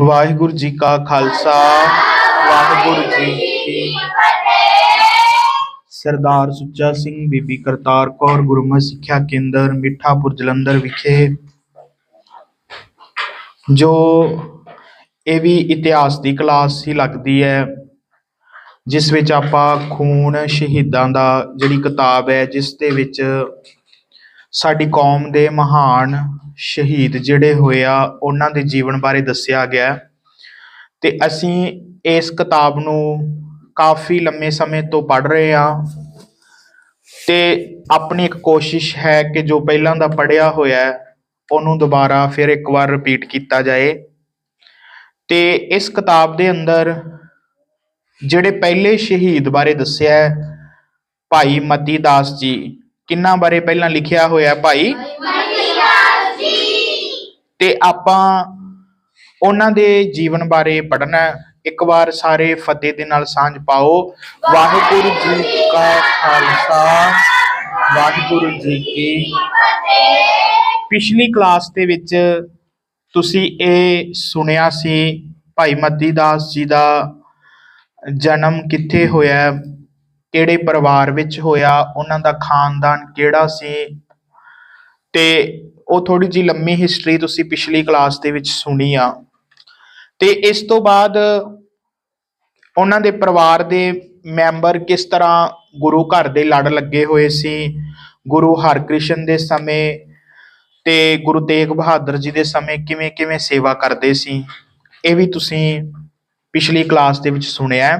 ਵਾਹਿਗੁਰੂ ਜੀ ਕਾ ਖਾਲਸਾ, ਵਾਹਿਗੁਰੂ ਜੀ ਕੀ ਸਰਦਾਰ ਸੁੱਚਾ ਸਿੰਘ ਬੀਬੀ ਕਰਤਾਰ ਕੌਰ ਗੁਰਮਤਿ ਸਿੱਖਿਆ ਕੇਂਦਰ, ਮਿੱਠਾਪੁਰ, ਜਲੰਧਰ ਵਿਖੇ, ਜੋ ਇਹ ਵੀ ਇਤਿਹਾਸ ਦੀ ਕਲਾਸ ਹੀ ਲੱਗਦੀ ਹੈ, ਜਿਸ ਵਿੱਚ ਆਪਾਂ ਖੂਨ ਸ਼ਹੀਦਾਂ ਦਾ ਜਿਹੜੀ ਕਿਤਾਬ ਹੈ, ਜਿਸ ਦੇ ਵਿੱਚ ਸਾਡੀ ਕੌਮ ਦੇ ਮਹਾਨ ਸ਼ਹੀਦ ਜਿਹੜੇ ਹੋਏ ਆ, ਉਹਨਾਂ ਦੇ ਜੀਵਨ ਬਾਰੇ ਦੱਸਿਆ ਗਿਆ ਹੈ। ਤੇ ਅਸੀਂ ਇਸ ਕਿਤਾਬ ਨੂੰ ਕਾਫੀ ਲੰਮੇ ਸਮੇਂ ਤੋਂ ਪੜ੍ਹ ਰਹੇ ਹਾਂ। ਤੇ ਆਪਣੀ ਇੱਕ ਕੋਸ਼ਿਸ਼ ਹੈ ਕਿ ਜੋ ਪਹਿਲਾਂ ਦਾ ਪੜ੍ਹਿਆ ਹੋਇਆ ਹੈ, ਉਹਨੂੰ ਦੁਬਾਰਾ ਫਿਰ ਇੱਕ ਵਾਰ ਰਿਪੀਟ ਕੀਤਾ ਜਾਏ। ਤੇ ਇਸ ਕਿਤਾਬ ਦੇ ਅੰਦਰ ਜਿਹੜੇ ਪਹਿਲੇ ਸ਼ਹੀਦ ਬਾਰੇ ਦੱਸਿਆ ਹੈ, ਭਾਈ ਮਤੀ ਦਾਸ ਜੀ, ਕਿੰਨਾ ਬਾਰੇ ਪਹਿਲਾਂ ਲਿਖਿਆ ਹੋਇਆ ਭਾਈ ਤੇ ਆਪਾਂ ਉਹਨਾਂ ਦੇ ਜੀਵਨ ਬਾਰੇ ਪੜ੍ਹਨਾ ਇੱਕ ਵਾਰ ਸਾਰੇ ਫਤਿਹ ਦੇ ਨਾਲ ਸਾਂਝ ਪਾਓ। ਵਾਹਿਗੁਰੂ ਜੀ ਕਾ ਖਾਲਸਾ। ਵਾਹਿਗੁਰੂ ਜੀ ਕੀ ਪਿਛਲੀ ਕਲਾਸ ਦੇ ਵਿੱਚ ਤੁਸੀਂ ਇਹ ਸੁਣਿਆ ਸੀ, ਭਾਈ ਮਤੀ ਦਾਸ ਜੀ ਦਾ ਜਨਮ ਕਿੱਥੇ ਹੋਇਆ, ਕਿਹੜੇ ਪਰਿਵਾਰ ਵਿੱਚ ਹੋਇਆ, ਉਹਨਾਂ ਦਾ ਖਾਨਦਾਨ ਕਿਹੜਾ ਸੀ? ਤੇ ਉਹ ਥੋੜੀ ਜੀ ਲੰਮੀ ਹਿਸਟਰੀ ਤੁਸੀਂ ਪਿਛਲੀ ਕਲਾਸ ਦੇ ਵਿੱਚ ਸੁਣੀ ਆ। ਤੇ ਇਸ ਤੋਂ ਬਾਅਦ ਉਹਨਾਂ ਦੇ ਪਰਿਵਾਰ ਦੇ ਮੈਂਬਰ ਕਿਸ ਤਰ੍ਹਾਂ ਗੁਰੂ ਘਰ ਦੇ ਲੜ ਲੱਗੇ ਹੋਏ ਸੀ, ਗੁਰੂ ਹਰਕ੍ਰਿਸ਼ਨ ਦੇ ਸਮੇਂ ਤੇ ਗੁਰੂ ਤੇਗ ਬਹਾਦਰ ਜੀ ਦੇ ਸਮੇਂ ਕਿਵੇਂ ਕਿਵੇਂ ਸੇਵਾ ਕਰਦੇ ਸੀ, ਇਹ ਵੀ ਤੁਸੀਂ ਪਿਛਲੀ ਕਲਾਸ ਦੇ ਵਿੱਚ ਸੁਣਿਆ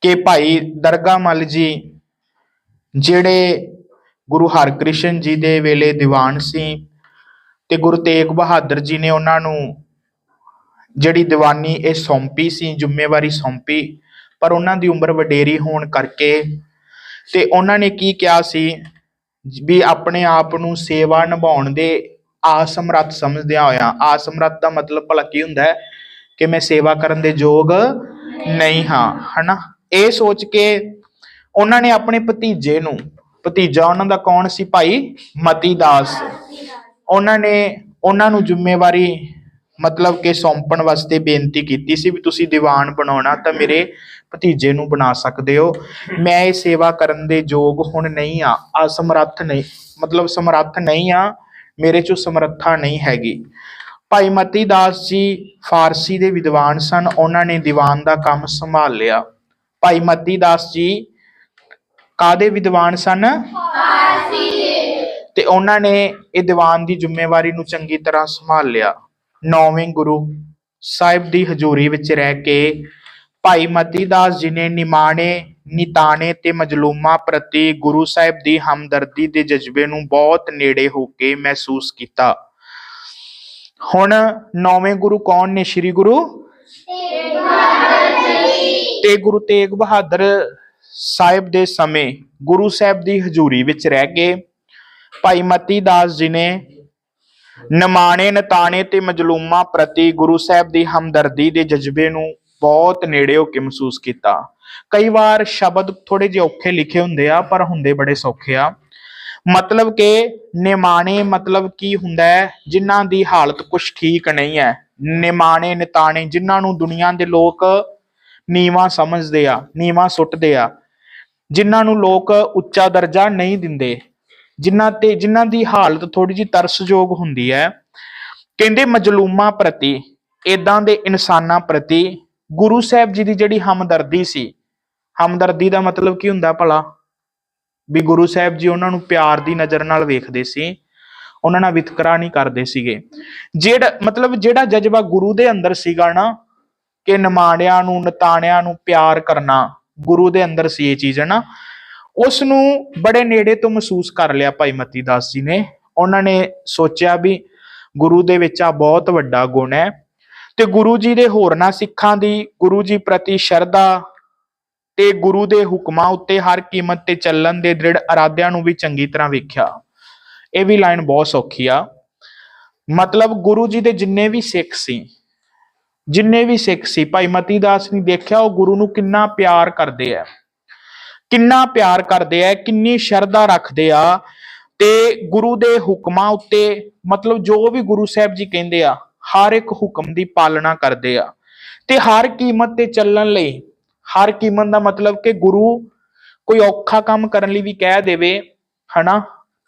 ਕਿ ਭਾਈ ਦਰਗਾ ਮੱਲ ਜੀ ਜਿਹੜੇ ਗੁਰੂ ਹਰਕ੍ਰਿਸ਼ਨ ਜੀ ਦੇ ਵੇਲੇ ਦੀਵਾਨ ਸੀ ਤੇ ਗੁਰੂ ਤੇਗ ਬਹਾਦਰ ਜੀ ਨੇ ਉਹਨਾਂ ਨੂੰ ਜਿਹੜੀ ਦੀਵਾਨੀ ਇਹ ਸੌਂਪੀ ਸੀ, ਜ਼ਿੰਮੇਵਾਰੀ ਸੌਂਪੀ, ਪਰ ਉਹਨਾਂ ਦੀ ਉਮਰ ਵਡੇਰੀ ਹੋਣ ਕਰਕੇ ਤੇ ਉਹਨਾਂ ਨੇ ਕੀ ਕਿਹਾ ਸੀ ਵੀ ਆਪਣੇ ਆਪ ਨੂੰ ਸੇਵਾ ਨਿਭਾਉਣ ਦੇ ਆਸਮਰੱਥ ਸਮਝਦਿਆਂ ਹੋਇਆ। ਆਸਮਰੱਥ ਦਾ ਮਤਲਬ ਭਲਾ ਕੀ ਹੁੰਦਾ ਹੈ? ਕਿ ਮੈਂ ਸੇਵਾ ਕਰਨ ਦੇ ਯੋਗ ਨਹੀਂ ਹਾਂ, ਹਨਾ? ਇਹ ਸੋਚ ਕੇ ਉਹਨਾਂ ਨੇ ਆਪਣੇ ਭਤੀਜੇ ਨੂੰ ਭਤੀਜਾ ਉਹਨਾਂ ਦਾ ਕੌਣ ਸੀ? ਭਾਈ ਮਤੀ ਦਾਸ ਉਹਨਾਂ ਨੇ ਉਹਨਾਂ ਨੂੰ ਜ਼ਿੰਮੇਵਾਰੀ ਮਤਲਬ ਕਿ ਸੌਂਪਣ ਵਾਸਤੇ ਬੇਨਤੀ ਕੀਤੀ ਸੀ ਵੀ ਤੁਸੀਂ ਦੀਵਾਨ ਬਣਾਉਣਾ ਤਾਂ ਮੇਰੇ ਭਤੀਜੇ ਨੂੰ ਬਣਾ ਸਕਦੇ ਹੋ। ਮੈਂ ਇਹ ਸੇਵਾ ਕਰਨ ਦੇ ਯੋਗ ਹੁਣ ਨਹੀਂ ਆ ਅਸਮਰੱਥ ਨਹੀਂ, ਮਤਲਬ ਸਮਰੱਥ ਨਹੀਂ ਆ ਮੇਰੇ ਚੋਂ ਸਮਰੱਥਾ ਨਹੀਂ ਹੈਗੀ। ਭਾਈ ਮਤੀ ਦਾਸ ਜੀ ਫਾਰਸੀ ਦੇ ਵਿਦਵਾਨ ਸਨ। ਉਹਨਾਂ ਨੇ ਦੀਵਾਨ ਦਾ ਕੰਮ ਸੰਭਾਲ ਲਿਆ। ਭਾਈ ਮਤੀ ਦਾਸ ਜੀ ਕਾਦੇ ਵਿਦਵਾਨ ਸਨ? ਤੇ ਉਹਨਾਂ ਨੇ ਇਹ ਦੀਵਾਨ ਦੀ ਜ਼ਿੰਮੇਵਾਰੀ ਨੂੰ ਚੰਗੀ ਤਰ੍ਹਾਂ ਸੰਭਾਲ ਲਿਆ ਨੌਵੇਂ ਗੁਰੂ ਸਾਹਿਬ ਦੀ ਹਜ਼ੂਰੀ ਵਿੱਚ ਰਹਿ ਕੇ ਭਾਈ ਮਤੀ ਦਾਸ ਜੀ ਨੇ ਨਿਮਾਣੇ ਨਿਤਾਣੇ ਤੇ ਮਜਲੂਮਾਂ ਪ੍ਰਤੀ ਗੁਰੂ ਸਾਹਿਬ ਦੀ ਹਮਦਰਦੀ ਦੇ ਜਜ਼ਬੇ ਨੂੰ ਬਹੁਤ ਨੇੜੇ ਹੋ ਕੇ ਮਹਿਸੂਸ ਕੀਤਾ। ਹੁਣ ਨੌਵੇਂ ਗੁਰੂ ਕੌਣ ਨੇ? ਸ੍ਰੀ ਗੁਰੂ ਤੇ ਗੁਰੂ ਤੇਗ ਬਹਾਦਰ ਸਾਹਿਬ ਦੇ ਸਮੇਂ ਗੁਰੂ ਸਾਹਿਬ ਦੀ ਹਜ਼ੂਰੀ ਵਿੱਚ ਰਹਿ ਕੇ ਭਾਈ ਮਤੀ ਦਾਸ ਜੀ ਨੇ ਨਮਾਣੇ, ਨਤਾਣੇ ਤੇ ਮਜਲੂਮਾਂ ਪ੍ਰਤੀ ਗੁਰੂ ਸਾਹਿਬ ਦੀ ਹਮਦਰਦੀ ਦੇ ਜਜ਼ਬੇ ਨੂੰ ਬਹੁਤ ਨੇੜੇ ਹੋ ਕੇ ਮਹਿਸੂਸ ਕੀਤਾ। ਕਈ ਵਾਰ ਸ਼ਬਦ ਥੋੜੇ ਜਿਹੇ ਔਖੇ ਲਿਖੇ ਹੁੰਦੇ ਆ, ਪਰ ਹੁੰਦੇ ਬੜੇ ਸੌਖੇ ਆ। ਮਤਲਬ ਕਿ ਨਿਮਾਣੇ ਮਤਲਬ ਕੀ ਹੁੰਦਾ ਹੈ? ਜਿਨ੍ਹਾਂ ਦੀ ਹਾਲਤ ਕੁਝ ਠੀਕ ਨਹੀਂ ਹੈ। ਨਿਮਾਣੇ, ਨਿਤਾਣੇ, ਜਿਨ੍ਹਾਂ ਨੂੰ ਦੁਨੀਆ ਦੇ ਲੋਕ ਨੀਵਾ ਸਮਝਦੇ ਆ, ਨੀਵਾ ਸੁੱਟਦੇ ਆ। ਜਿਨ੍ਹਾਂ ਨੂੰ ਲੋਕ ਉੱਚਾ ਦਰਜਾ ਨਹੀਂ ਦਿੰਦੇ, ਜਿਨ੍ਹਾਂ ਤੇ, ਜਿਨ੍ਹਾਂ ਦੀ ਹਾਲਤ ਥੋੜੀ ਜਿਹੀ ਤਰਸਯੋਗ ਹੁੰਦੀ ਹੈ, ਕਹਿੰਦੇ ਮਜਲੂਮਾਂ ਪ੍ਰਤੀ ਇਦਾਂ ਦੇ ਇਨਸਾਨਾਂ ਪ੍ਰਤੀ ਗੁਰੂ ਸਾਹਿਬ ਜੀ ਦੀ ਜਿਹੜੀ ਹਮਦਰਦੀ ਸੀ, ਹਮਦਰਦੀ ਦਾ ਮਤਲਬ ਕੀ ਹੁੰਦਾ ਭਲਾ? ਵੀ ਗੁਰੂ ਸਾਹਿਬ ਜੀ ਉਹਨਾਂ ਨੂੰ ਪਿਆਰ ਦੀ ਨਜ਼ਰ ਨਾਲ ਵੇਖਦੇ ਸੀ, ਉਹਨਾਂ ਨਾਲ ਵਿਤਕਰਾ ਨਹੀਂ ਕਰਦੇ ਸੀਗੇ। ਜਿਹੜਾ, ਮਤਲਬ ਜਿਹੜਾ ਜਜ਼ਬਾ ਗੁਰੂ ਦੇ ਅੰਦਰ ਸੀਗਾ ਨਾ ਕਿ ਨਿਮਾਣਿਆਂ ਨੂੰ, ਨਤਾਣਿਆਂ ਨੂੰ ਪਿਆਰ ਕਰਨਾ, ਗੁਰੂ ਦੇ ਅੰਦਰ ਸੀ ਇਹ ਚੀਜ਼ ਹੈ ਨਾ ਉਸ ਨੂੰ ਬੜੇ ਨੇੜੇ ਤੋਂ ਮਹਿਸੂਸ ਕਰ ਲਿਆ ਭਾਈ ਮਤੀ ਦਾਸ ਜੀ ਨੇ। ਉਹਨਾਂ ਨੇ ਸੋਚਿਆ ਵੀ ਗੁਰੂ ਦੇ ਵਿੱਚ ਆ ਬਹੁਤ ਵੱਡਾ ਗੁਣ ਹੈ ਤੇ ਗੁਰੂ ਜੀ ਦੇ ਹੋਰਨਾਂ ਸਿੱਖਾਂ ਦੀ ਗੁਰੂ ਜੀ ਪ੍ਰਤੀ ਸ਼ਰਧਾ ਤੇ ਗੁਰੂ ਦੇ ਹੁਕਮਾਂ ਉੱਤੇ ਹਰ ਕੀਮਤ ਤੇ ਚੱਲਣ ਦੇ ਦ੍ਰਿੜ ਇਰਾਦਿਆਂ ਨੂੰ ਵੀ ਚੰਗੀ ਤਰ੍ਹਾਂ ਵੇਖਿਆ। ਇਹ ਵੀ ਲਾਈਨ ਬਹੁਤ ਸੌਖੀ ਆ। ਮਤਲਬ ਗੁਰੂ ਜੀ ਦੇ ਜਿੰਨੇ ਵੀ ਸਿੱਖ ਸੀ ਜਿੰਨੇ ਵੀ ਸਿੱਖ ਸੀ, ਭਾਈ ਮਤੀ ਦਾਸ ਨੇ ਦੇਖਿਆ ਉਹ ਗੁਰੂ ਨੂੰ ਕਿੰਨਾ ਪਿਆਰ ਕਰਦੇ ਆ। ਕਿੰਨਾ ਪਿਆਰ ਕਰਦੇ ਆ, ਕਿੰਨੀ ਸ਼ਰਧਾ ਰੱਖਦੇ ਆ ਤੇ ਗੁਰੂ ਦੇ ਹੁਕਮਾਂ ਉੱਤੇ ਮਤਲਬ ਜੋ ਵੀ ਗੁਰੂ ਸਾਹਿਬ ਜੀ ਕਹਿੰਦੇ ਆ, ਹਰ ਇੱਕ ਹੁਕਮ ਦੀ ਪਾਲਣਾ ਕਰਦੇ ਆ। ਤੇ ਹਰ ਕੀਮਤ ਤੇ ਚੱਲਣ ਲਈ, ਹਰ ਕੀਮਤ ਦਾ ਮਤਲਬ ਕਿ ਗੁਰੂ ਕੋਈ ਔਖਾ ਕੰਮ ਕਰਨ ਲਈ ਵੀ ਕਹਿ ਦੇਵੇ, ਹਨਾ?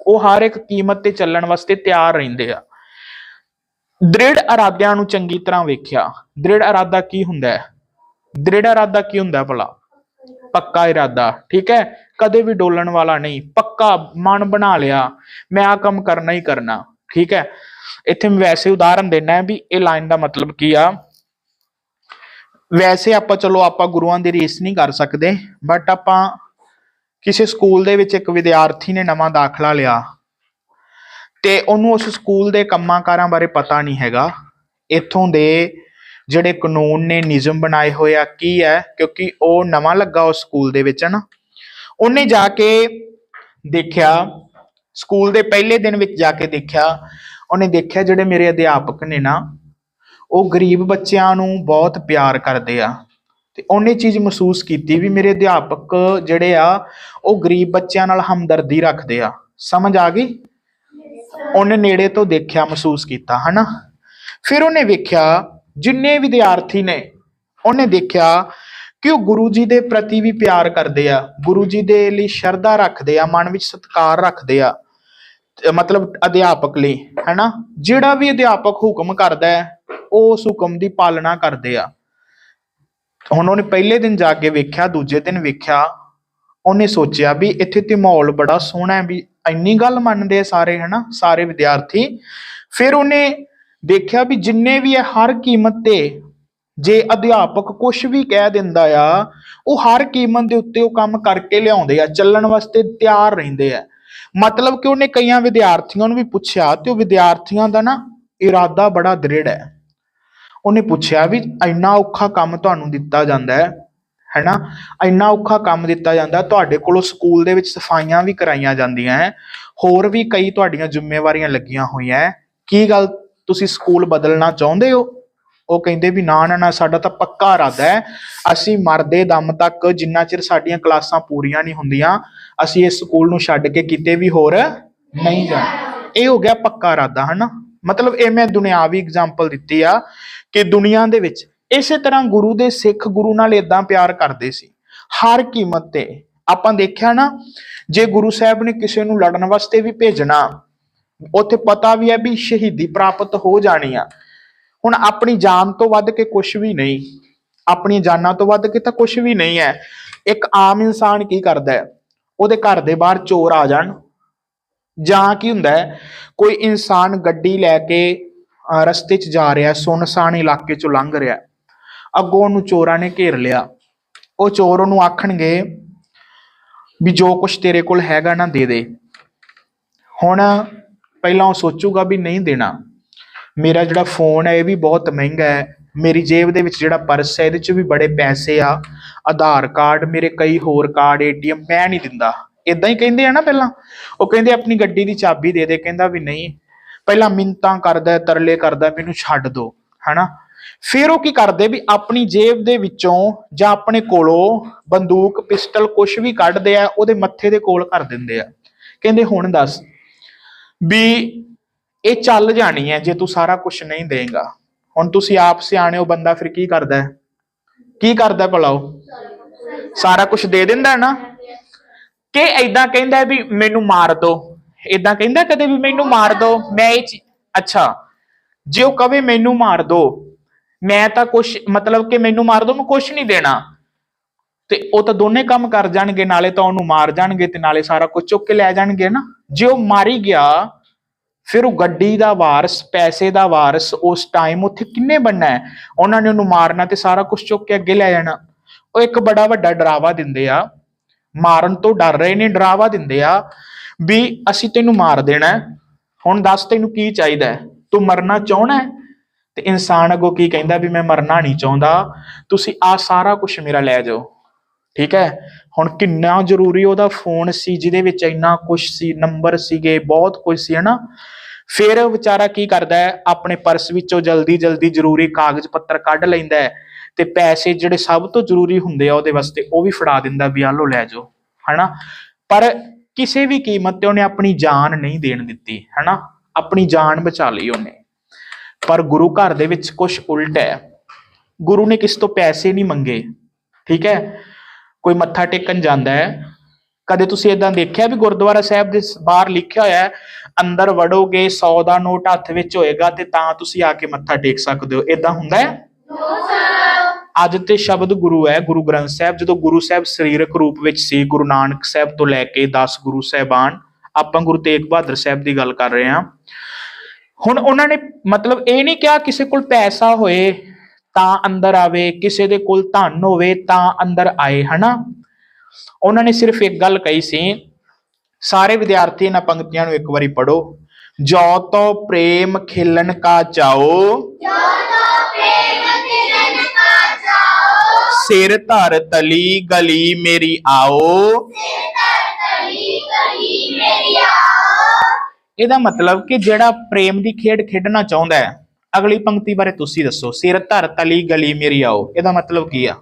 ਉਹ ਹਰ ਇੱਕ ਕੀਮਤ ਤੇ ਚੱਲਣ ਵਾਸਤੇ ਤਿਆਰ ਰਹਿੰਦੇ ਆ। ਦ੍ਰਿੜ ਇਰਾਦਿਆਂ ਨੂੰ ਚੰਗੀ ਤਰ੍ਹਾਂ ਵੇਖਿਆ। ਦ੍ਰਿੜ ਇਰਾਦਾ ਕੀ ਹੁੰਦਾ ਹੈ? ਦ੍ਰਿੜ ਇਰਾਦਾ ਕੀ ਹੁੰਦਾ ਭਲਾ? ਪੱਕਾ ਇਰਾਦਾ, ਠੀਕ ਹੈ? ਕਦੇ ਵੀ ਡੋਲਣ ਵਾਲਾ ਨਹੀਂ। ਪੱਕਾ ਮਨ ਬਣਾ ਲਿਆ। ਮੈਂ ਆ ਕੰਮ ਕਰਨਾ ਹੀ ਕਰਨਾ, ਠੀਕ ਹੈ? ਇੱਥੇ ਮੈਂ ਵੈਸੇ ਉਦਾਹਰਨ ਦੇਣਾ ਹੈ ਵੀ ਇਹ ਲਾਈਨ ਦਾ ਮਤਲਬ ਕੀ ਆ? ਵੈਸੇ ਆਪਾਂ ਚਲੋ ਆਪਾਂ ਗੁਰੂਆਂ ਦੀ ਰੀਸ ਨਹੀਂ ਕਰ ਸਕਦੇ ਬਟ ਆਪਾਂ ਕਿਸੇ ਸਕੂਲ ਦੇ ਵਿੱਚ ਇੱਕ ਵਿਦਿਆਰਥੀ ਨੇ ਨਵਾਂ ਦਾਖਲਾ ਲਿਆ। ਤੇ ਉਹਨੂੰ ਉਸ ਸਕੂਲ ਦੇ ਕੰਮਾਂ ਕਾਰਾਂ ਬਾਰੇ ਪਤਾ ਨਹੀਂ ਹੈਗਾ। ਇੱਥੋਂ ਦੇ ਜਿਹੜੇ ਕਾਨੂੰਨ ਨੇ, ਨਿਯਮ ਬਣਾਏ ਹੋਏ ਆ, ਕੀ ਹੈ? ਕਿਉਂਕਿ ਉਹ ਨਵਾਂ ਲੱਗਾ ਉਸ ਸਕੂਲ ਦੇ ਵਿੱਚ ਨਾ? ਉਹਨੇ ਜਾ ਕੇ ਦੇਖਿਆ, ਸਕੂਲ ਦੇ ਪਹਿਲੇ ਦਿਨ ਵਿੱਚ ਜਾ ਕੇ ਦੇਖਿਆ, ਉਹਨੇ ਦੇਖਿਆ ਜਿਹੜੇ ਮੇਰੇ ਅਧਿਆਪਕ ਨੇ ਨਾ, ਉਹ ਗਰੀਬ ਬੱਚਿਆਂ ਨੂੰ ਬਹੁਤ ਪਿਆਰ ਕਰਦੇ ਆ। ਤੇ ਉਹਨੇ ਚੀਜ਼ ਮਹਿਸੂਸ ਕੀਤੀ ਵੀ ਮੇਰੇ ਅਧਿਆਪਕ ਜਿਹੜੇ ਆ, ਉਹ ਗਰੀਬ ਬੱਚਿਆਂ ਨਾਲ ਹਮਦਰਦੀ ਰੱਖਦੇ ਆ। ਸਮਝ ਆ ਗਈ? ਉਹਨੇ ਨੇੜੇ ਤੋਂ ਦੇਖਿਆ, ਮਹਿਸੂਸ ਕੀਤਾ, ਹਨਾ? ਫਿਰ ਉਹਨੇ ਵੇਖਿਆ, ਜਿੰਨੇ ਵਿਦਿਆਰਥੀ ਨੇ, ਉਹਨੇ ਦੇਖਿਆ ਕਿ ਉਹ ਗੁਰੂ ਜੀ ਦੇ ਪ੍ਰਤੀ ਵੀ ਪਿਆਰ ਕਰਦੇ ਆ, ਗੁਰੂ ਜੀ ਦੇ ਲਈ ਸ਼ਰਧਾ ਰੱਖਦੇ ਆ, ਮਨ ਵਿੱਚ ਸਤਿਕਾਰ ਰੱਖਦੇ ਆ ਮਤਲਬ ਅਧਿਆਪਕ ਲਈ, ਹੈਨਾ? ਜਿਹੜਾ ਵੀ ਅਧਿਆਪਕ ਹੁਕਮ ਕਰਦਾ ਹੈ ਉਹ ਉਸ ਹੁਕਮ ਦੀ ਪਾਲਣਾ ਕਰਦੇ ਆ। ਹੁਣ ਉਹਨੇ ਪਹਿਲੇ ਦਿਨ ਜਾ ਕੇ ਵੇਖਿਆ, ਦੂਜੇ ਦਿਨ ਵੇਖਿਆ, ਉਹਨੇ ਸੋਚਿਆ ਵੀ ਇੱਥੇ ਤੇ ਮਾਹੌਲ ਬੜਾ ਸੋਹਣਾ ਹੈ ਵੀ ਇੰਨੀ ਗੱਲ ਮੰਨਦੇ ਸਾਰੇ, ਹਨਾ, ਸਾਰੇ ਵਿਦਿਆਰਥੀ। ਫਿਰ ਉਹਨੇ ਦੇਖਿਆ ਵੀ ਜਿੰਨੇ ਵੀ ਹੈ ਹਰ ਕੀਮਤ ਤੇ ਜੇ ਅਧਿਆਪਕ ਕੁਝ ਵੀ ਕਹਿ ਦਿੰਦਾ ਆ, ਉਹ ਹਰ ਕੀਮਤ ਦੇ ਉੱਤੇ ਉਹ ਕੰਮ ਕਰਕੇ ਲਿਆਉਂਦੇ ਆ, ਚੱਲਣ ਵਾਸਤੇ ਤਿਆਰ ਰਹਿੰਦੇ ਆ। ਮਤਲਬ ਕਿ ਉਹਨੇ ਕਈਆਂ ਵਿਦਿਆਰਥੀਆਂ ਨੂੰ ਵੀ ਪੁੱਛਿਆ ਤੇ ਉਹ ਵਿਦਿਆਰਥੀਆਂ ਦਾ ਨਾ ਇਰਾਦਾ ਬੜਾ ਦ੍ਰਿੜ ਹੈ। ਉਹਨੇ ਪੁੱਛਿਆ ਵੀ ਇੰਨਾ ਔਖਾ ਕੰਮ ਤੁਹਾਨੂੰ ਦਿੱਤਾ ਜਾਂਦਾ ਹੈ ਹੈਨਾ? ਇੰਨਾ ਔਖਾ ਕੰਮ ਦਿੱਤਾ ਜਾਂਦਾ। ਤੁਹਾਡੇ ਕੋਲੋਂ ਸਕੂਲ ਦੇ ਵਿੱਚ ਸਫਾਈਆਂ ਵੀ ਕਰਾਈਆਂ ਜਾਂਦੀਆਂ ਹੈ ਹੋਰ ਵੀ ਕਈ ਤੁਹਾਡੀਆਂ ਜ਼ਿੰਮੇਵਾਰੀਆਂ ਲੱਗੀਆਂ ਹੋਈਆਂ ਹੈ ਕੀ ਗੱਲ ਤੁਸੀਂ ਸਕੂਲ ਬਦਲਣਾ ਚਾਹੁੰਦੇ ਹੋ? ਉਹ ਕਹਿੰਦੇ ਵੀ ਨਾ ਨਾ ਨਾ, ਸਾਡਾ ਤਾਂ ਪੱਕਾ ਇਰਾਦਾ ਹੈ ਅਸੀਂ ਮਰਦੇ ਦਮ ਤੱਕ ਜਿੰਨਾ ਚਿਰ ਸਾਡੀਆਂ ਕਲਾਸਾਂ ਪੂਰੀਆਂ ਨਹੀਂ ਹੁੰਦੀਆਂ, ਅਸੀਂ ਇਸ ਸਕੂਲ ਨੂੰ ਛੱਡ ਕੇ ਕਿਤੇ ਵੀ ਹੋਰ ਨਹੀਂ ਜਾਣਾ। ਇਹ ਹੋ ਗਿਆ ਪੱਕਾ ਇਰਾਦਾ, ਹਨਾ? ਮਤਲਬ ਇਹ ਮੈਂ ਦੁਨਿਆਵੀ ਐਗਜ਼ਾਮਪਲ ਦਿੱਤੀ ਆ ਕਿ ਦੁਨੀਆ ਦੇ ਵਿੱਚ ਇਸੇ ਤਰ੍ਹਾਂ ਗੁਰੂ ਦੇ ਸਿੱਖ ਗੁਰੂ ਨਾਲ ਇਦਾਂ ਪਿਆਰ ਕਰਦੇ ਸੀ। ਹਰ ਕੀਮਤ ਤੇ ਆਪਾਂ ਦੇਖਿਆ ਨਾ, ਜੇ ਗੁਰੂ ਸਾਹਿਬ ਨੇ ਕਿਸੇ ਨੂੰ ਲੜਨ ਵਾਸਤੇ ਵੀ ਭੇਜਣਾ, ਉੱਥੇ ਪਤਾ ਵੀ ਹੈ ਵੀ ਸ਼ਹੀਦੀ ਪ੍ਰਾਪਤ ਹੋ ਜਾਣੀ ਆ। ਹੁਣ ਆਪਣੀ ਜਾਨ ਤੋਂ ਵੱਧ ਕੇ ਕੁਝ ਵੀ ਨਹੀਂ, ਆਪਣੀ ਜਾਨਾਂ ਤੋਂ ਵੱਧ ਕੇ ਤਾਂ ਕੁਝ ਵੀ ਨਹੀਂ ਹੈ। ਇੱਕ ਆਮ ਇਨਸਾਨ ਕੀ ਕਰਦਾ ਹੈ? ਉਹਦੇ ਘਰ ਦੇ ਬਾਹਰ ਚੋਰ ਆ ਜਾਣ। ਜਾਂ ਕੀ ਹੁੰਦਾ ਹੈ? ਕੋਈ ਇਨਸਾਨ ਗੱਡੀ ਲੈ ਕੇ ਰਸਤੇ 'ਚ ਜਾ ਰਿਹਾ, ਸੁਨਸਾਨ ਇਲਾਕੇ 'ਚੋਂ ਲੰਘ ਰਿਹਾ। ਅੱਗੋਂ ਉਹਨੂੰ ਚੋਰਾਂ ਨੇ ਘੇਰ ਲਿਆ। ਉਹ ਚੋਰ ਉਹਨੂੰ ਆਖਣਗੇ ਵੀ ਜੋ ਕੁਝ ਤੇਰੇ ਕੋਲ ਹੈਗਾ ਨਾ ਦੇ ਦੇ। ਹੁਣ ਪਹਿਲਾਂ ਉਹ ਸੋਚੂਗਾ ਵੀ ਨਹੀਂ ਦੇਣਾ। ਮੇਰਾ ਜਿਹੜਾ ਫੋਨ ਹੈ ਇਹ ਵੀ ਬਹੁਤ ਮਹਿੰਗਾ ਹੈ। ਮੇਰੀ ਜੇਬ ਦੇ ਵਿੱਚ ਜਿਹੜਾ ਪਰਸ ਹੈ ਇਹਦੇ 'ਚ ਵੀ ਬੜੇ ਪੈਸੇ ਆ। ਆਧਾਰ ਕਾਰਡ ਮੇਰੇ ਕਈ ਹੋਰ ਕਾਰਡ ਏਟੀਐਮ ਮੈਂ ਨਹੀਂ ਦਿੰਦਾ। ਇਦਾਂ ਹੀ ਕਹਿੰਦੇ ਆ ਨਾ ਪਹਿਲਾਂ। ਉਹ ਕਹਿੰਦੇ ਆਪਣੀ ਗੱਡੀ ਦੀ ਚਾਬੀ ਦੇ ਦੇ ਕਹਿੰਦਾ ਵੀ ਨਹੀਂ। ਪਹਿਲਾਂ ਮਿੰਤਾਂ ਕਰਦਾ ਤਰਲੇ ਕਰਦਾ ਹੈ, ਮੈਨੂੰ ਛੱਡ ਦੋ ਹਨਾ? ਫਿਰ ਉਹ ਕੀ ਕਰਦੇ ਵੀ ਆਪਣੀ ਜੇਬ ਦੇ ਵਿੱਚੋਂ ਜਾਂ ਆਪਣੇ ਕੋਲੋਂ ਬੰਦੂਕ, ਪਿਸਟਲ ਕੁਝ ਵੀ ਕੱਢਦੇ ਆ, ਉਹਦੇ ਮੱਥੇ ਦੇ ਕੋਲ ਕਰ ਦਿੰਦੇ ਆ। ਕਹਿੰਦੇ, ਹੁਣ ਦੱਸ ਵੀ ਇਹ ਚੱਲ ਜਾਣੀ ਹੈ ਜੇ ਤੂੰ ਸਾਰਾ ਕੁਝ ਨਹੀਂ ਦੇਂਗਾ। ਹੁਣ ਤੁਸੀਂ ਆਪ ਸਿਆਣੇ ਹੋ, ਬੰਦਾ ਫਿਰ ਕੀ ਕਰਦਾ ਹੈ? ਕੀ ਕਰਦਾ ਭਲਾ ਉਹ? ਸਾਰਾ ਕੁਝ ਦੇ ਦਿੰਦਾ ਨਾ? ਕਿ ਐਦਾਂ ਕਹਿੰਦਾ ਵੀ ਮੈਨੂੰ ਮਾਰ ਦੋ? ਐਦਾਂ ਕਹਿੰਦਾ ਕਦੇ ਵੀ ਮੈਨੂੰ ਮਾਰ ਦੋ? ਮੈਂ ਇਹ ਚੀ- ਅੱਛਾ, ਜੇ ਉਹ ਕਵੇ ਮੈਨੂੰ ਮਾਰ ਦੋ ਮੈਂ ਤਾਂ ਕੁਛ, ਮਤਲਬ ਕਿ ਮੈਨੂੰ ਮਾਰ ਦੋ, ਮੈਂ ਕੁਛ ਨਹੀਂ ਦੇਣਾ। ਤੇ ਉਹ ਤਾਂ ਦੋਨੇ ਕੰਮ ਕਰ ਜਾਣਗੇ, ਨਾਲੇ ਤਾਂ ਉਹਨੂੰ ਮਾਰ ਜਾਣਗੇ ਤੇ ਨਾਲੇ ਸਾਰਾ ਕੁਝ ਚੁੱਕ ਕੇ ਲੈ ਜਾਣਗੇ ਨਾ। ਜੇ ਉਹ ਮਾਰੀ ਗਿਆ, ਫਿਰ ਉਹ ਗੱਡੀ ਦਾ ਵਾਰਸ, ਪੈਸੇ ਦਾ ਵਾਰਸ, ਉਸ ਟਾਈਮ ਉੱਥੇ ਕਿੰਨੇ ਬਣਨਾ ਹੈ? ਉਹਨਾਂ ਨੇ ਉਹਨੂੰ ਮਾਰਨਾ ਤੇ ਸਾਰਾ ਕੁਝ ਚੁੱਕ ਕੇ ਅੱਗੇ ਲੈ ਜਾਣਾ। ਉਹ ਇੱਕ ਬੜਾ ਵੱਡਾ ਡਰਾਵਾ ਦਿੰਦੇ ਆ। ਮਾਰਨ ਤੋਂ ਡਰ ਰਹੇ ਨੇ, ਡਰਾਵਾ ਦਿੰਦੇ ਆ ਵੀ ਅਸੀਂ ਤੈਨੂੰ ਮਾਰ ਦੇਣਾ ਹੁਣ ਦੱਸ ਤੈਨੂੰ ਕੀ ਚਾਹੀਦਾ ਤੂੰ ਮਰਨਾ ਚਾਹਣਾ ਹੈ? ਤੇ ਇਨਸਾਨ ਅੱਗੋਂ ਕੀ ਕਹਿੰਦਾ ਵੀ ਮੈਂ ਮਰਨਾ ਨਹੀਂ ਚਾਹੁੰਦਾ, ਤੁਸੀਂ ਆ ਸਾਰਾ ਕੁਝ ਮੇਰਾ ਲੈ ਜਾਓ। ਠੀਕ ਹੈ? ਹੁਣ ਕਿੰਨਾ ਜ਼ਰੂਰੀ ਉਹਦਾ ਫੋਨ ਸੀ, ਜਿਹਦੇ ਵਿੱਚ ਇੰਨਾ ਕੁਝ ਸੀ ਨੰਬਰ ਸੀਗੇ, ਬਹੁਤ ਕੁਝ ਸੀ, ਹਨਾ? ਫਿਰ ਵਿਚਾਰਾ ਕੀ ਕਰਦਾ ਹੈ? ਆਪਣੇ ਪਰਸ ਵਿੱਚੋਂ ਜਲਦੀ ਜਲਦੀ ਜ਼ਰੂਰੀ ਕਾਗਜ਼ ਪੱਤਰ ਕੱਢ ਲੈਂਦਾ ਹੈ ਤੇ ਪੈਸੇ ਜਿਹੜੇ ਸਭ ਤੋਂ ਜ਼ਰੂਰੀ ਹੁੰਦੇ ਆ ਉਹਦੇ ਵਾਸਤੇ ਉਹ ਵੀ ਫੜਾ ਦਿੰਦਾ ਵੀ ਆ ਲਓ ਲੈ ਜਾਓ, ਹਨਾ? ਪਰ ਕਿਸੇ ਵੀ ਕੀਮਤ ਤੇ ਉਹਨੇ ਆਪਣੀ ਜਾਨ ਨਹੀਂ ਦੇਣ ਦਿੱਤੀ, ਹਨਾ? ਆਪਣੀ ਜਾਨ ਬਚਾ ਲਈ ਉਹਨੇ। ਪਰ ਗੁਰੂ ਘਰ ਦੇ ਵਿੱਚ ਕੁਝ ਉਲਟ ਹੈ। ਗੁਰੂ ਨੇ ਕਿਸ ਤੋਂ ਪੈਸੇ ਨਹੀਂ ਮੰਗੇ, ਠੀਕ ਹੈ? ਕੋਈ ਮੱਥਾ ਟੇਕਣ ਜਾਂਦਾ ਹੈ। ਕਦੇ ਤੁਸੀਂ ਇਦਾਂ ਦੇਖਿਆ ਵੀ ਗੁਰਦੁਆਰਾ ਸਾਹਿਬ ਦੇ ਬਾਹਰ ਲਿਖਿਆ ਹੋਇਆ ਹੈ, ਅੰਦਰ ਵੜੋਗੇ 100 ਦਾ ਨੋਟ ਹੱਥ ਵਿੱਚ ਹੋਏਗਾ ਤੇ ਤਾਂ ਤੁਸੀਂ ਆ ਕੇ ਮੱਥਾ ਟੇਕ ਸਕਦੇ ਹੋ। ਇਦਾਂ ਹੁੰਦਾ ਹੈ? ਅੱਜ ਤੇ ਸ਼ਬਦ ਗੁਰੂ ਹੈ, ਗੁਰੂ ਗ੍ਰੰਥ ਸਾਹਿਬ। ਜਦੋਂ ਗੁਰੂ ਸਾਹਿਬ ਸਰੀਰਕ ਰੂਪ ਵਿੱਚ ਸੀ, ਗੁਰੂ ਨਾਨਕ ਸਾਹਿਬ ਤੋਂ ਲੈ ਕੇ 10 ਗੁਰੂ ਸਾਹਿਬਾਨ, ਆਪਾਂ ਗੁਰੂ ਤੇਗ ਬਹਾਦਰ ਸਾਹਿਬ ਦੀ ਗੱਲ ਕਰ ਰਹੇ ਹਾਂ। ਹੁਣ ਉਹਨਾਂ ਨੇ ਮਤਲਬ ਇਹ ਨਹੀਂ ਕਿਹਾ ਕਿਸੇ ਕੋਲ ਪੈਸਾ ਹੋਏ ਤਾਂ ਅੰਦਰ ਆਵੇ, ਕਿਸੇ ਦੇ ਕੋਲ ਧਨ ਹੋਵੇ ਤਾਂ ਅੰਦਰ ਆਏ, ਹਨਾ? ਉਹਨਾਂ ਨੇ ਸਿਰਫ ਇੱਕ ਗੱਲ ਕਹੀ ਸੀ, ਸਾਰੇ ਵਿਦਿਆਰਥੀ ਇਹਨਾਂ ਪੰਕਤੀਆਂ ਨੂੰ ਇੱਕ ਵਾਰੀ ਪੜੋ ਜੋ ਤੋ ਪ੍ਰੇਮ ਖੇਲਣ ਕਾ ਚਾਓ, ਸਿਰ ਧਰ ਤਲੀ ਗਲੀ ਮੇਰੀ ਆਓ ਇਹਦਾ ਮਤਲਬ ਕਿ ਜਿਹੜਾ ਪ੍ਰੇਮ ਦੀ ਖੇਡ ਖੇਡਣਾ ਚਾਹੁੰਦਾ ਹੈ, ਅਗਲੀ ਪੰਕਤੀ ਬਾਰੇ ਤੁਸੀਂ ਦੱਸੋ। ਸਿਰ ਧਰ ਤਲੀ ਗਲੀ ਮੇਰੀ ਆਓ। ਇਹਦਾ ਮਤਲਬ ਕੀ ਆ?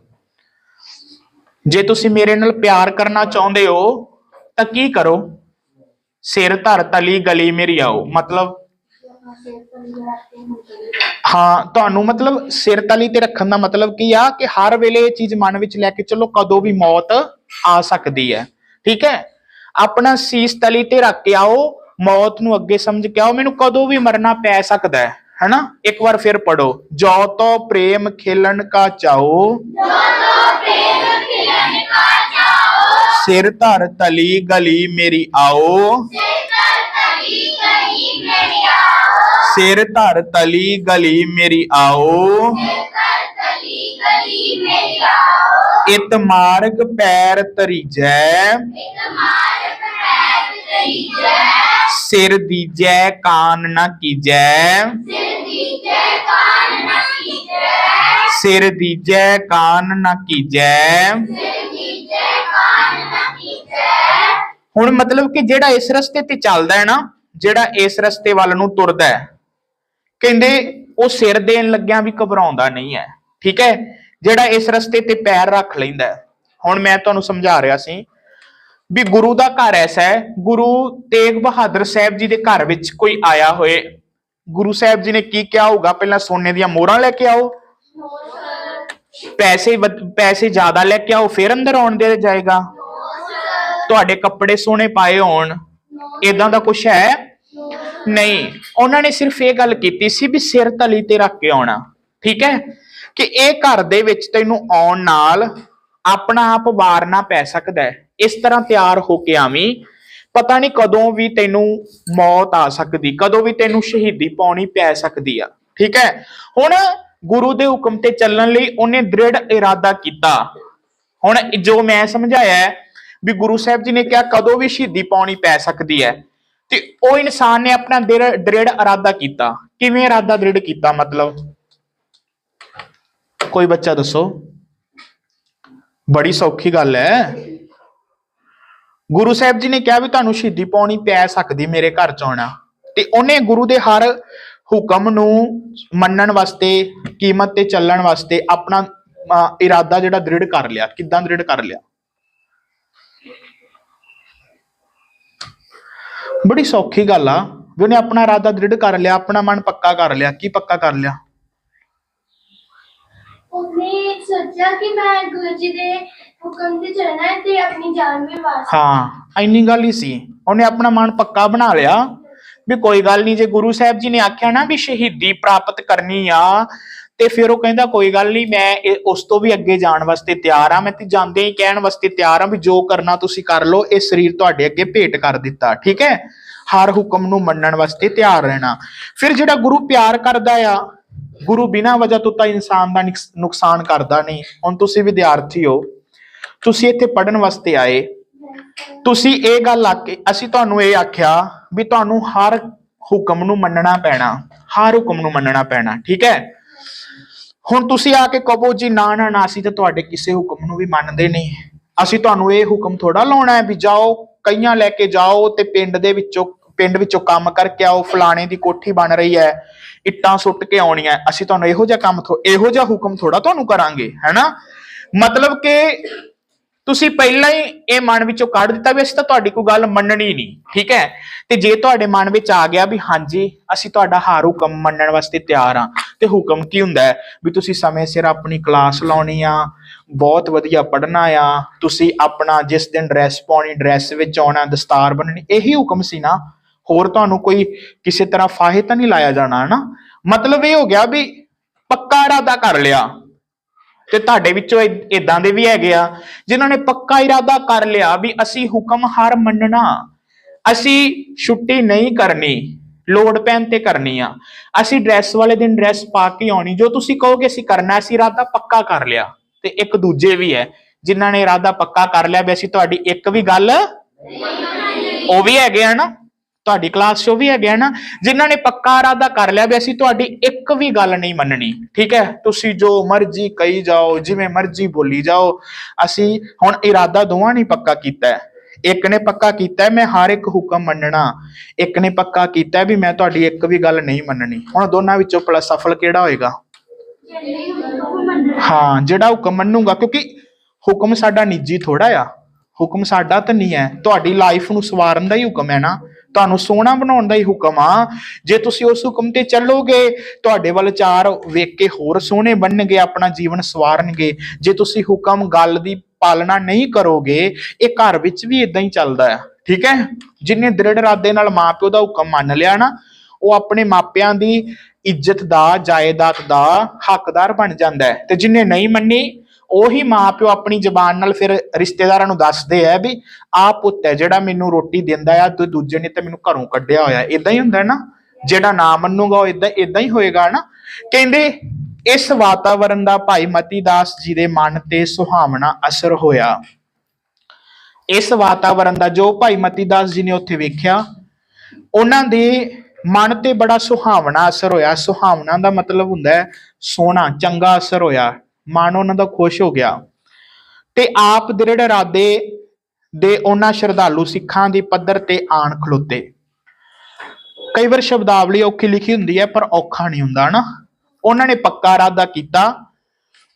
ਜੇ ਤੁਸੀਂ ਮੇਰੇ ਨਾਲ ਪਿਆਰ ਕਰਨਾ ਚਾਹੁੰਦੇ ਹੋ, ਤਾਂ ਕੀ ਕਰੋ? ਸਿਰ ਧਰ ਤਲੀ ਗਲੀ ਮੇਰੀ ਆਓ। ਮਤਲਬ? ਹਾਂ, ਤੁਹਾਨੂੰ ਮਤਲਬ ਸਿਰ ਤਲੀ ਤੇ ਰੱਖਣ ਦਾ ਮਤਲਬ ਕੀ ਆ ਕਿ ਹਰ ਵੇਲੇ ਇਹ ਚੀਜ਼ ਮਨ ਵਿੱਚ ਲੈ ਕੇ ਚੱਲੋ, ਕਦੋਂ ਵੀ ਮੌਤ ਆ ਸਕਦੀ ਹੈ। ਠੀਕ ਹੈ? ਆਪਣਾ ਸੀਸ ਤਲੀ ਤੇ ਰੱਖ ਕੇ ਆਓ। ਮੌਤ ਨੂੰ ਅੱਗੇ ਸਮਝ ਕੇ ਆਓ। ਮੈਨੂੰ ਕਦੋਂ ਵੀ ਮਰਨਾ ਪੈ ਸਕਦਾ ਹੈ, ਹੈਨਾ? ਇੱਕ ਵਾਰ ਫਿਰ ਪੜੋ ਜੋ ਤੋ ਪ੍ਰੇਮ ਖੇਲਣ ਕਾ ਚਾਓ ਸਿਰ ਧਰ ਤਲੀ ਗਲੀ ਮੇਰੀ ਆਓ। ਸਿਰ ਧਰ ਤਲੀ ਗਲੀ ਮੇਰੀ ਆਓ। ਇਤ ਮਾਰਗ ਪੈਰ ਤਰੀਜੈ ਸਿਰ ਦੀਜੈ ਕਾਨ ਨਾ ਕੀਜੈ। ਸਿਰ ਦੀਜੈ ਕਾਨ ਨਾ ਕੀਜੈ। ਹੁਣ ਮਤਲਬ ਕਿ ਜਿਹੜਾ ਇਸ ਰਸਤੇ ਤੇ ਚੱਲਦਾ ਹੈ ਨਾ, ਜਿਹੜਾ ਇਸ ਰਸਤੇ ਵੱਲ ਨੂੰ ਤੁਰਦਾ ਹੈ, ਕਹਿੰਦੇ ਉਹ ਸਿਰ ਦੇਣ ਲੱਗਿਆਂ ਵੀ ਘਬਰਾਉਂਦਾ ਨਹੀਂ ਹੈ। ਠੀਕ ਹੈ? ਜਿਹੜਾ ਇਸ ਰਸਤੇ ਤੇ ਪੈਰ ਰੱਖ ਲੈਂਦਾ ਹੁਣ ਮੈਂ ਤੁਹਾਨੂੰ ਸਮਝਾ ਰਿਹਾ ਸੀ ਵੀ ਗੁਰੂ ਦਾ ਘਰ ਐਸਾ ਹੈ, ਗੁਰੂ ਤੇਗ ਬਹਾਦਰ ਸਾਹਿਬ ਜੀ ਦੇ ਘਰ ਵਿੱਚ ਕੋਈ ਆਇਆ ਹੋਏ। ਗੁਰੂ ਸਾਹਿਬ ਜੀ ਨੇ ਕੀ ਕਿਹਾ ਹੋਊਗਾ? ਪਹਿਲਾਂ ਸੋਨੇ ਦੀਆਂ ਮੋਹਰਾਂ ਲੈ ਕੇ ਆਓ। ਪੈਸੇ ਪੈਸੇ ਜ਼ਿਆਦਾ ਲੈ ਕੇ ਆਓ, ਫਿਰ ਅੰਦਰ ਆਉਣ ਦੇ ਜਾਏਗਾ। ਤੁਹਾਡੇ ਕੱਪੜੇ ਸੋਹਣੇ ਪਾਏ ਹੋਣ। ਇਦਾਂ ਦਾ ਕੁਝ ਹੈ? ਨਹੀਂ। ਉਹਨਾਂ ਨੇ ਸਿਰਫ ਇਹ ਗੱਲ ਕੀਤੀ ਸੀ ਵੀ ਸਿਰ ਤਲੀ ਤੇ ਰੱਖ ਕੇ ਆਉਣਾ। ਠੀਕ ਹੈ? ਕਿ ਇਹ ਘਰ ਦੇ ਵਿੱਚ ਤੈਨੂੰ ਆਉਣ ਨਾਲ ਆਪਣਾ ਆਪ ਵਾਰਨਾ ਪੈ ਸਕਦਾ ਹੈ। ਇਸ ਤਰ੍ਹਾਂ ਤਿਆਰ ਹੋ ਕੇ ਆਵੀਂ, ਪਤਾ ਨਹੀਂ ਕਦੋਂ ਵੀ ਤੈਨੂੰ ਮੌਤ ਆ ਸਕਦੀ, ਕਦੋਂ ਵੀ ਤੈਨੂੰ ਸ਼ਹੀਦੀ ਪਾਉਣੀ ਪੈ ਸਕਦੀ ਆ। ਠੀਕ ਹੈ? ਹੁਣ ਗੁਰੂ ਦੇ ਹੁਕਮ ਤੇ ਚੱਲਣ ਲਈ ਉਹਨੇ ਦ੍ਰਿੜ ਇਰਾਦਾ ਕੀਤਾ। ਹੁਣ ਜੋ ਮੈਂ ਸਮਝਾਇਆ ਵੀ ਗੁਰੂ ਸਾਹਿਬ ਜੀ ਨੇ ਕਿਹਾ, ਕਦੋਂ ਵੀ ਸ਼ਹੀਦੀ ਪਾਉਣੀ ਪੈ ਸਕਦੀ ਹੈ। ਤੇ ਉਹ ਇਨਸਾਨ ਨੇ ਆਪਣਾ ਦ੍ਰਿੜ ਦ੍ਰਿੜ ਇਰਾਦਾ ਕੀਤਾ। ਕਿਵੇਂ ਇਰਾਦਾ ਦ੍ਰਿੜ ਕੀਤਾ ਮਤਲਬ? ਕੋਈ ਬੱਚਾ ਦੱਸੋ। ਬੜੀ ਸੌਖੀ ਗੱਲ ਹੈ ਗੁਰੂ ਸਾਹਿਬ ਜੀ ਨੇ ਕਿਹਾ ਵੀ ਤੁਹਾਨੂੰ ਸ਼ਹੀਦੀ ਪਾਉਣੀ ਪੈ ਸਕਦੀ ਮੇਰੇ ਘਰ ਚ ਆਉਣਾ। ਤੇ ਉਹਨੇ ਗੁਰੂ ਦੇ ਹਰ ਹੁਕਮ ਨੂੰ ਮੰਨਣ ਵਾਸਤੇ, ਕੀਮਤ ਤੇ ਚੱਲਣ ਵਾਸਤੇ ਆਪਣਾ ਇਰਾਦਾ ਜਿਹੜਾ ਦ੍ਰਿੜ ਕਰ ਲਿਆ। ਕਿੱਦਾਂ ਦ੍ਰਿੜ ਕਰ ਲਿਆ? ਬੜੀ ਸੌਖੀ ਗੱਲ ਆ। ਵੀ ਉਹਨੇ ਆਪਣਾ ਇਰਾਦਾ ਦ੍ਰਿੜ ਕਰ ਲਿਆ, ਆਪਣਾ ਮਨ ਪੱਕਾ ਕਰ ਲਿਆ। ਕੀ ਪੱਕਾ ਕਰ ਲਿਆ? ਉਹਨੇ ਸੋਚਿਆ ਕਿ ਮੈਂ ਗੁਰੂ ਜੀ ਦੇ ਹੁਕਮ ਤੇ ਚੱਲਣਾ ਹੈ ਤੇ ਆਪਣੀ ਜਾਨ ਵੀ ਵਾਰ ਹਾਂ, ਇੰਨੀ ਗੱਲ ਹੀ ਸੀ। ਉਹਨੇ ਆਪਣਾ ਮਨ ਪੱਕਾ ਬਣਾ ਲਿਆ ਵੀ ਕੋਈ ਗੱਲ ਨਹੀਂ, ਜੇ ਗੁਰੂ ਸਾਹਿਬ ਜੀ ਨੇ ਆਖਿਆ ਨਾ ਵੀ ਸ਼ਹੀਦੀ ਪ੍ਰਾਪਤ ਕਰਨੀ ਆ, ਤੇ ਫਿਰ ਉਹ ਕਹਿੰਦਾ ਕੋਈ ਗੱਲ ਨਹੀਂ, ਮੈਂ ਉਸ ਤੋਂ ਵੀ ਅੱਗੇ ਜਾਣ ਵਾਸਤੇ ਤਿਆਰ ਆ। ਮੈਂ ਤੇ ਜਾਂਦੇ ਹੀ ਕਹਿਣ ਵਾਸਤੇ ਤਿਆਰ ਆ ਵੀ ਜੋ ਕਰਨਾ ਤੁਸੀਂ ਕਰ ਲਓ, ਇਹ ਸਰੀਰ ਤੁਹਾਡੇ ਅੱਗੇ ਭੇਟ ਕਰ ਦਿੱਤਾ, ਠੀਕ ਹੈ? ਹਰ ਹੁਕਮ ਨੂੰ ਮੰਨਣ ਵਾਸਤੇ ਤਿਆਰ ਰਹਿਣਾ। ਫਿਰ ਜਿਹੜਾ ਗੁਰੂ ਪਿਆਰ ਕਰਦਾ ਆ ਗੁਰੂ ਬਿਨਾਂ ਵਜ੍ਹਾ ਤੋਂ ਤਾਂ ਇਨਸਾਨ ਦਾ ਨੁਕਸ- ਨੁਕਸਾਨ ਕਰਦਾ ਨਹੀਂ। ਹੁਣ ਤੁਸੀਂ ਵਿਦਿਆਰਥੀ ਹੋ ਤੁਸੀਂ ਇੱਥੇ ਪੜਨ ਵਾਸਤੇ ਆਏ। ਤੁਸੀਂ ਇਹ ਗੱਲ ਆ ਅਸੀਂ ਤੁਹਾਨੂੰ ਇਹ ਆਖਿਆ ਵੀ ਤੁਹਾਨੂੰ ਹਰ ਹੁਕਮ ਨੂੰ ਮੰਨਣਾ ਪੈਣਾ। ਹਰ ਹੁਕਮ ਨੂੰ ਮੰਨਣਾ ਪੈਣਾ, ਠੀਕ ਹੈ? ਹੁਣ ਤੁਸੀਂ ਆ ਕੇ ਕਹੋ ਜੀ, ਨਾ ਨਾ ਨਾ, ਅਸੀਂ ਤਾਂ ਤੁਹਾਡੇ ਕਿਸੇ ਹੁਕਮ ਨੂੰ ਵੀ ਮੰਨਦੇ ਨਹੀਂ। ਅਸੀਂ ਤੁਹਾਨੂੰ ਇਹ ਹੁਕਮ ਥੋੜਾ ਲਾਉਣਾ ਹੈ ਵੀ ਜਾਓ, ਕਈਆਂ ਲੈ ਕੇ ਜਾਓ ਤੇ ਪਿੰਡ ਦੇ ਵਿੱਚੋਂ ਪਿੰਡ ਵਿੱਚੋਂ ਕੰਮ ਕਰਕੇ ਆਓ, ਫਲਾਣੇ ਦੀ ਕੋਠੀ ਬਣ ਰਹੀ ਹੈ। ਇੱਟਾਂ ਸੁੱਟ ਕੇ ਆਉਣੀਆਂ ਅਸੀਂ ਤੁਹਾਨੂੰ ਇਹੋ ਜਿਹਾ ਕੰਮ ਇਹੋ ਜਿਹਾ ਹੁਕਮ ਥੋੜਾ ਤੁਹਾਨੂੰ ਕਰਾਂਗੇ, ਹੈਨਾ? ਮਤਲਬ ਕਿ ਤੁਸੀਂ ਪਹਿਲਾਂ ਹੀ ਇਹ ਮਨ ਵਿੱਚੋਂ ਕੱਢ ਦਿੱਤਾ ਵੀ ਅਸੀਂ ਤਾਂ ਤੁਹਾਡੀ ਕੋਈ ਗੱਲ ਮੰਨਣੀ ਨਹੀਂ, ਠੀਕ ਹੈ? ਤੇ ਜੇ ਤੁਹਾਡੇ ਮਨ ਵਿੱਚ ਆ ਗਿਆ ਵੀ ਹਾਂਜੀ, ਅਸੀਂ ਤੁਹਾਡਾ ਹਰ ਹੁਕਮ ਮੰਨਣ ਵਾਸਤੇ ਤਿਆਰ ਹਾਂ, ਤੇ ਹੁਕਮ ਕੀ ਹੁੰਦਾ ਹੈ? ਵੀ ਤੁਸੀਂ ਸਮੇਂ ਸਿਰ ਆਪਣੀ ਕਲਾਸ ਲਾਉਣੀ ਆ, ਬਹੁਤ ਵਧੀਆ ਪੜ੍ਹਨਾ ਆ, ਤੁਸੀਂ ਆਪਣਾ ਜਿਸ ਦਿਨ ਡਰੈਸ ਪਾਉਣੀ ਡਰੈਸ ਵਿੱਚ ਆਉਣਾ, ਦਸਤਾਰ ਬੰਨਣੀ ਇਹੀ ਹੁਕਮ ਸੀ ਨਾ? ਹੋਰ ਤੁਹਾਨੂੰ ਕੋਈ ਕਿਸੇ ਤਰ੍ਹਾਂ ਫਾਹੇ ਤਾਂ ਨਹੀਂ ਲਾਇਆ ਜਾਣਾ ਹਨਾ? ਮਤਲਬ ਇਹ ਹੋ ਗਿਆ ਵੀ ਪੱਕਾ ਇਰਾਦਾ ਕਰ ਲਿਆ। ਤੇ ਤੁਹਾਡੇ ਵਿੱਚੋਂ ਇਦਾਂ ਦੇ ਵੀ ਹੈਗੇ ਆ ਜਿਨ੍ਹਾਂ ਨੇ ਪੱਕਾ ਇਰਾਦਾ ਕਰ ਲਿਆ ਵੀ ਅਸੀਂ ਹੁਕਮ ਹਰ ਮੰਨਣਾ। ਅਸੀਂ ਛੁੱਟੀ ਨਹੀਂ ਕਰਨੀ ਲੋੜ ਪੈਣ ਤੇ ਕਰਨੀ ਆ। ਅਸੀਂ ਡਰੈਸ ਵਾਲੇ ਦਿਨ ਡਰੈਸ ਪਾ ਕੇ ਆਉਣੀ ਜੋ ਤੁਸੀਂ ਕਹੋਗੇ ਅਸੀਂ ਕਰਨਾ ਅਸੀਂ ਇਰਾਦਾ ਪੱਕਾ ਕਰ ਲਿਆ। ਤੇ ਇੱਕ ਦੂਜੇ ਵੀ ਹੈ ਜਿਨ੍ਹਾਂ ਨੇ ਇਰਾਦਾ ਪੱਕਾ ਕਰ ਲਿਆ ਵੀ ਅਸੀਂ ਤੁਹਾਡੀ ਇੱਕ ਵੀ ਗੱਲ ਉਹ ਵੀ ਹੈਗੇ ਆ ਨਾ ਤੁਹਾਡੀ ਕਲਾਸ 'ਚ ਉਹ ਵੀ ਹੈਗੇ ਆ ਨਾ, ਜਿਨ੍ਹਾਂ ਨੇ ਪੱਕਾ ਇਰਾਦਾ ਕਰ ਲਿਆ ਵੀ ਅਸੀਂ ਤੁਹਾਡੀ ਇੱਕ ਵੀ ਗੱਲ ਨਹੀਂ ਮੰਨਣੀ, ਠੀਕ ਹੈ? ਤੁਸੀਂ ਜੋ ਮਰਜ਼ੀ ਕਹੀ ਜਾਓ, ਜਿਵੇਂ ਮਰਜ਼ੀ ਬੋਲੀ ਜਾਓ, ਅਸੀਂ ਹੁਣ ਇਰਾਦਾ ਦੋਵਾਂ ਨੇ ਪੱਕਾ ਕੀਤਾ ਹੈ। ਇੱਕ ਨੇ ਪੱਕਾ ਕੀਤਾ ਮੈਂ ਹਰ ਇੱਕ ਹੁਕਮ ਮੰਨਣਾ। ਇੱਕ ਨੇ ਪੱਕਾ ਕੀਤਾ ਵੀ ਮੈਂ ਤੁਹਾਡੀ ਇੱਕ ਵੀ ਗੱਲ ਨਹੀਂ ਮੰਨਣੀ। ਹੁਣ ਦੋਨਾਂ ਵਿੱਚੋਂ ਭਲਾ ਸਫਲ ਕਿਹੜਾ ਹੋਏਗਾ? ਹਾਂ, ਜਿਹੜਾ ਹੁਕਮ ਮੰਨੂਗਾ, ਕਿਉਂਕਿ ਹੁਕਮ ਸਾਡਾ ਨਿੱਜੀ ਥੋੜਾ ਆ। ਹੁਕਮ ਸਾਡਾ ਤਾਂ ਨਹੀਂ ਹੈ। ਤੁਹਾਡੀ ਲਾਈਫ ਨੂੰ ਸਵਾਰਨ ਦਾ ਹੀ ਹੁਕਮ ਹੈ ਨਾ। ਤੁਹਾਨੂੰ ਸੋਹਣਾ ਬਣਾਉਣ ਦਾ ਹੀ ਹੁਕਮ ਆ। ਜੇ ਤੁਸੀਂ ਉਸ ਹੁਕਮ ਤੇ ਚੱਲੋਗੇ, ਤੁਹਾਡੇ ਵੱਲ ਚਾਰ ਵੇਖ ਕੇ ਹੋਰ ਸੋਹਣੇ ਬਣਨਗੇ, ਆਪਣਾ ਜੀਵਨ ਸਵਾਰਨਗੇ। ਜੇ ਤੁਸੀਂ ਹੁਕਮ ਗੱਲ ਦੀ ਪਾਲਣਾ ਨਹੀਂ ਕਰੋਗੇ, ਇਹ ਘਰ ਵਿੱਚ ਵੀ ਇਦਾਂ ਹੀ ਚੱਲਦਾ ਹੈ ਠੀਕ ਹੈ? ਜਿਨੇ ਦ੍ਰਿੜ ਇਰਾਦੇ ਨਾਲ ਮਾਪਿਓ ਦਾ ਹੁਕਮ ਮੰਨ ਲਿਆ ਨਾ, ਉਹ ਆਪਣੇ ਮਾਪਿਆਂ ਦੀ ਇੱਜ਼ਤ ਦਾ, ਜਾਇਦਾਦ ਦਾ ਹੱਕਦਾਰ ਬਣ ਜਾਂਦਾ ਹੈ। ਤੇ ਜਿਨੇ ਨਹੀਂ ਮੰਨੀ ਉਹੀ ਮਾਪਿਓ ਆਪਣੀ ਜ਼ਬਾਨ ਨਾਲ ਫਿਰ ਰਿਸ਼ਤੇਦਾਰਾਂ ਨੂੰ ਦੱਸਦੇ ਆ ਵੀ ਆਹ ਪੁੱਤ ਹੈ ਜਿਹੜਾ ਮੈਨੂੰ ਰੋਟੀ ਦਿੰਦਾ ਆ, ਤੇ ਦੂਜੇ ਨੇ ਤਾਂ ਮੈਨੂੰ ਘਰੋਂ ਕੱਢਿਆ ਹੋਇਆ। ਇਦਾਂ ਹੀ ਹੁੰਦਾ ਨਾ, ਜਿਹੜਾ ਨਾ ਮੰਨੂਗਾ ਉਹ ਇਦਾਂ ਇਦਾਂ ਹੀ ਹੋਏਗਾ ਨਾ। ਕਹਿੰਦੇ, ਇਸ ਵਾਤਾਵਰਣ ਦਾ ਭਾਈ ਮਤੀ ਦਾਸ ਜੀ ਦੇ ਮਨ ਤੇ ਸੁਹਾਵਣਾ ਅਸਰ ਹੋਇਆ। ਇਸ ਵਾਤਾਵਰਣ ਦਾ ਜੋ ਭਾਈ ਮਤੀ ਦਾਸ ਜੀ ਨੇ ਉੱਥੇ ਵੇਖਿਆ, ਉਹਨਾਂ ਦੇ ਮਨ ਤੇ ਬੜਾ ਸੁਹਾਵਣਾ ਅਸਰ ਹੋਇਆ। ਸੁਹਾਵਣਾ ਦਾ ਮਤਲਬ ਹੁੰਦਾ ਹੈ ਸੋਹਣਾ, ਚੰਗਾ ਅਸਰ ਹੋਇਆ। ਮਨ ਉਹਨਾਂ ਦਾ ਖੁਸ਼ ਹੋ ਗਿਆ। ਤੇ ਆਪ ਦ੍ਰਿੜ ਇਰਾਦੇ ਦੇ ਉਹਨਾਂ ਸ਼ਰਧਾਲੂ ਸਿੱਖਾਂ ਦੀ ਪੱਧਰ ਤੇ ਆਣ ਖਲੋਤੇ। ਕਈ ਵਾਰ ਸ਼ਬਦਾਵਲੀ ਔਖੀ ਲਿਖੀ ਹੁੰਦੀ ਹੈ, ਪਰ ਔਖਾ ਨਹੀਂ ਹੁੰਦਾ ਨਾ ਉਹਨਾਂ ਨੇ ਪੱਕਾ ਇਰਾਦਾ ਕੀਤਾ।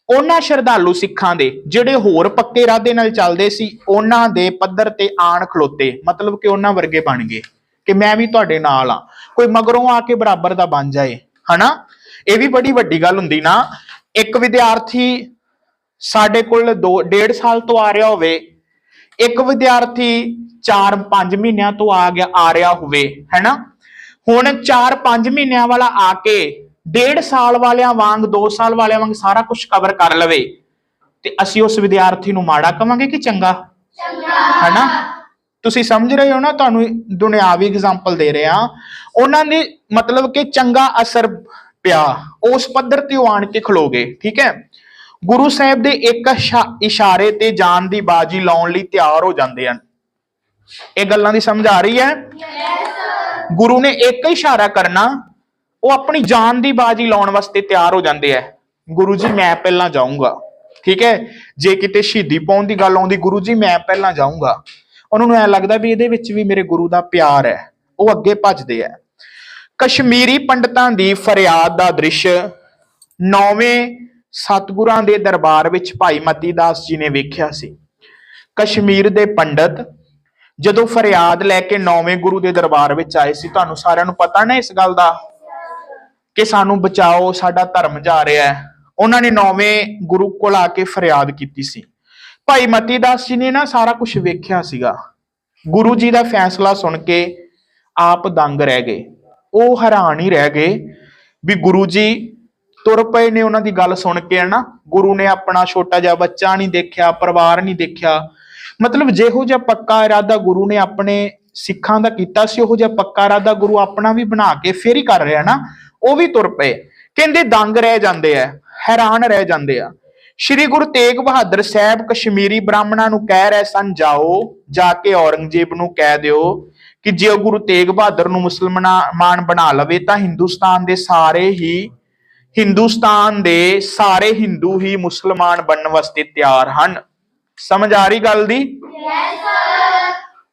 ਉਹਨਾਂ ਸ਼ਰਧਾਲੂ ਸਿੱਖਾਂ ਦੇ ਜਿਹੜੇ ਹੋਰ ਪੱਕੇ ਇਰਾਦੇ ਨਾਲ ਚੱਲਦੇ ਸੀ, ਉਹਨਾਂ ਦੇ ਪੱਧਰ ਤੇ ਆਣ ਖਲੋਤੇ। ਮਤਲਬ ਕਿ ਉਹਨਾਂ ਵਰਗੇ ਬਣ ਗਏ ਕਿ ਮੈਂ ਵੀ ਤੁਹਾਡੇ ਨਾਲ ਆ ਕੋਈ ਮਗਰੋਂ ਆ ਕੇ ਬਰਾਬਰ ਦਾ ਬਣ ਜਾਏ, ਹਨਾ? ਇਹ ਵੀ ਬੜੀ ਵੱਡੀ ਗੱਲ ਹੁੰਦੀ ਨਾ। ਇੱਕ ਵਿਦਿਆਰਥੀ ਸਾਡੇ ਕੋਲ 2 1.5 ਸਾਲ ਤੋਂ ਆ ਰਿਹਾ ਹੋਵੇ ਇੱਕ ਵਿਦਿਆਰਥੀ 4-5 ਮਹੀਨਿਆਂ ਤੋਂ ਆ ਗਿਆ ਆ ਰਿਹਾ ਹੋਵੇ ਹੈਨਾ? ਹੁਣ 4-5 ਮਹੀਨਿਆਂ ਵਾਲਾ ਆ ਕੇ 1.5 ਸਾਲ ਵਾਲਿਆਂ ਵਾਂਗ 2 ਸਾਲ ਵਾਲਿਆਂ ਵਾਂਗ ਸਾਰਾ ਕੁਝ ਕਵਰ ਕਰ ਲਵੇ ਤੇ ਅਸੀਂ ਉਸ ਵਿਦਿਆਰਥੀ ਨੂੰ ਮਾੜਾ ਕਵਾਂਗੇ ਕਿ ਚੰਗਾ? ਹੈਨਾ? ਤੁਸੀਂ ਸਮਝ ਰਹੇ ਹੋ ਨਾ ਤੁਹਾਨੂੰ ਦੁਨਿਆਵੀ ਐਗਜ਼ਾਮਪਲ ਦੇ ਰਿਹਾ। ਉਹਨਾਂ ਨੇ ਮਤਲਬ ਕਿ ਚੰਗਾ ਅਸਰ ਪਿਆ, ਉਸ ਪੱਧਰ ਤੇ ਉਹ ਆਣ ਕੇ ਖਲੋਗੇ ਠੀਕ ਹੈ? ਗੁਰੂ ਸਾਹਿਬ ਦੇ ਇੱਕ ਇਸ਼ਾਰੇ ਤੇ ਜਾਨ ਦੀ ਬਾਜੀ ਲਾਉਣ ਲਈ ਤਿਆਰ ਹੋ ਜਾਂਦੇ ਹਨ। ਇਹ ਗੱਲਾਂ ਦੀ ਸਮਝ ਆ ਰਹੀ ਹੈ? ਗੁਰੂ ਨੇ ਇੱਕ ਇਸ਼ਾਰਾ ਕਰਨਾ, ਉਹ ਆਪਣੀ ਜਾਨ ਦੀ ਬਾਜੀ ਲਾਉਣ ਵਾਸਤੇ ਤਿਆਰ ਹੋ ਜਾਂਦੇ ਆ ਗੁਰੂ ਜੀ, ਮੈਂ ਪਹਿਲਾਂ ਜਾਊਂਗਾ। ਠੀਕ ਹੈ? ਜੇ ਕਿਤੇ ਸ਼ਹੀਦੀ ਪਾਉਣ ਦੀ ਗੱਲ ਆਉਂਦੀ, ਗੁਰੂ ਜੀ, ਮੈਂ ਪਹਿਲਾਂ ਜਾਊਂਗਾ। ਉਹਨਾਂ ਨੂੰ ਐ ਲੱਗਦਾ ਵੀ ਇਹਦੇ ਵਿੱਚ ਵੀ ਮੇਰੇ ਗੁਰੂ ਦਾ ਪਿਆਰ ਹੈ। ਉਹ ਅੱਗੇ ਭੱਜਦੇ ਆ ਕਸ਼ਮੀਰੀ ਪੰਡਤਾਂ ਦੀ ਫਰਿਆਦ ਦਾ ਦ੍ਰਿਸ਼ ਨੌਵੇਂ ਸਤਿਗੁਰਾਂ ਦੇ ਦਰਬਾਰ ਵਿੱਚ ਭਾਈ ਮਤੀ ਦਾਸ ਜੀ ਨੇ ਵੇਖਿਆ ਸੀ। ਕਸ਼ਮੀਰ ਦੇ ਪੰਡਤ ਜਦੋਂ ਫਰਿਆਦ ਲੈ ਕੇ ਨੌਵੇਂ ਗੁਰੂ ਦੇ ਦਰਬਾਰ ਵਿੱਚ ਆਏ ਸੀ, ਤੁਹਾਨੂੰ ਸਾਰਿਆਂ ਨੂੰ ਪਤਾ ਨਾ ਇਸ ਗੱਲ ਦਾ ਕਿ ਸਾਨੂੰ ਬਚਾਓ, ਸਾਡਾ ਧਰਮ ਜਾ ਰਿਹਾ ਹੈ। ਉਹਨਾਂ ਨੇ ਨੌਵੇਂ ਗੁਰੂ ਕੋਲ ਆ ਕੇ ਫਰਿਆਦ ਕੀਤੀ ਸੀ। ਭਾਈ ਮਤੀ ਦਾਸ ਜੀ ਨੇ ਨਾ ਸਾਰਾ ਕੁਝ ਵੇਖਿਆ ਸੀਗਾ। ਗੁਰੂ ਜੀ ਦਾ ਫੈਸਲਾ ਸੁਣ ਕੇ ਆਪ ਦੰਗ ਰਹਿ ਗਏ। ਉਹ ਹੈਰਾਨ ਹੀ ਰਹਿ ਗਏ ਵੀ ਗੁਰੂ ਜੀ ਤੁਰ ਪਏ ਨੇ ਉਹਨਾਂ ਦੀ ਗੱਲ ਸੁਣ ਕੇ ਨਾ ਗੁਰੂ ਨੇ ਆਪਣਾ ਛੋਟਾ ਜਿਹਾ ਬੱਚਾ ਨਹੀਂ ਦੇਖਿਆ, ਪਰਿਵਾਰ ਨਹੀਂ ਦੇਖਿਆ। ਮਤਲਬ ਜਿਹੋ ਜਿਹਾ ਪੱਕਾ ਇਰਾਦਾ ਗੁਰੂ ਨੇ ਆਪਣੇ ਸਿੱਖਾਂ ਦਾ ਕੀਤਾ ਸੀ, ਉਹੋ ਜਿਹਾ ਪੱਕਾ ਇਰਾਦਾ ਗੁਰੂ ਆਪਣਾ ਵੀ ਬਣਾ ਕੇ ਫੇਰ ਹੀ ਕਰ ਰਿਹਾ ਨਾ ਉਹ ਵੀ ਤੁਰ ਪਏ। ਕਹਿੰਦੇ ਦੰਗ ਰਹਿ ਜਾਂਦੇ ਆ, ਹੈਰਾਨ ਰਹਿ ਜਾਂਦੇ ਆ। ਸ਼੍ਰੀ ਗੁਰੂ ਤੇਗ ਬਹਾਦਰ ਸਾਹਿਬ ਕਸ਼ਮੀਰੀ ਬ੍ਰਾਹਮਣਾਂ ਨੂੰ ਕਹਿ ਰਹੇ ਸਨ, ਜਾਓ, ਜਾ ਕੇ ਔਰੰਗਜ਼ੇਬ ਨੂੰ ਕਹਿ ਦਿਓ ਕਿ ਜੇ ਉਹ ਗੁਰੂ ਤੇਗ ਬਹਾਦਰ ਨੂੰ ਮੁਸਲਮਾਨ ਬਣਾ ਲਵੇ ਤਾਂ ਹਿੰਦੁਸਤਾਨ ਦੇ ਸਾਰੇ ਹੀ ਹਿੰਦੁਸਤਾਨ ਦੇ ਸਾਰੇ ਹਿੰਦੂ ਹੀ ਮੁਸਲਮਾਨ ਬਣਨ ਵਾਸਤੇ ਤਿਆਰ ਹਨ। ਸਮਝ ਆ ਰਹੀ ਗੱਲ ਦੀ?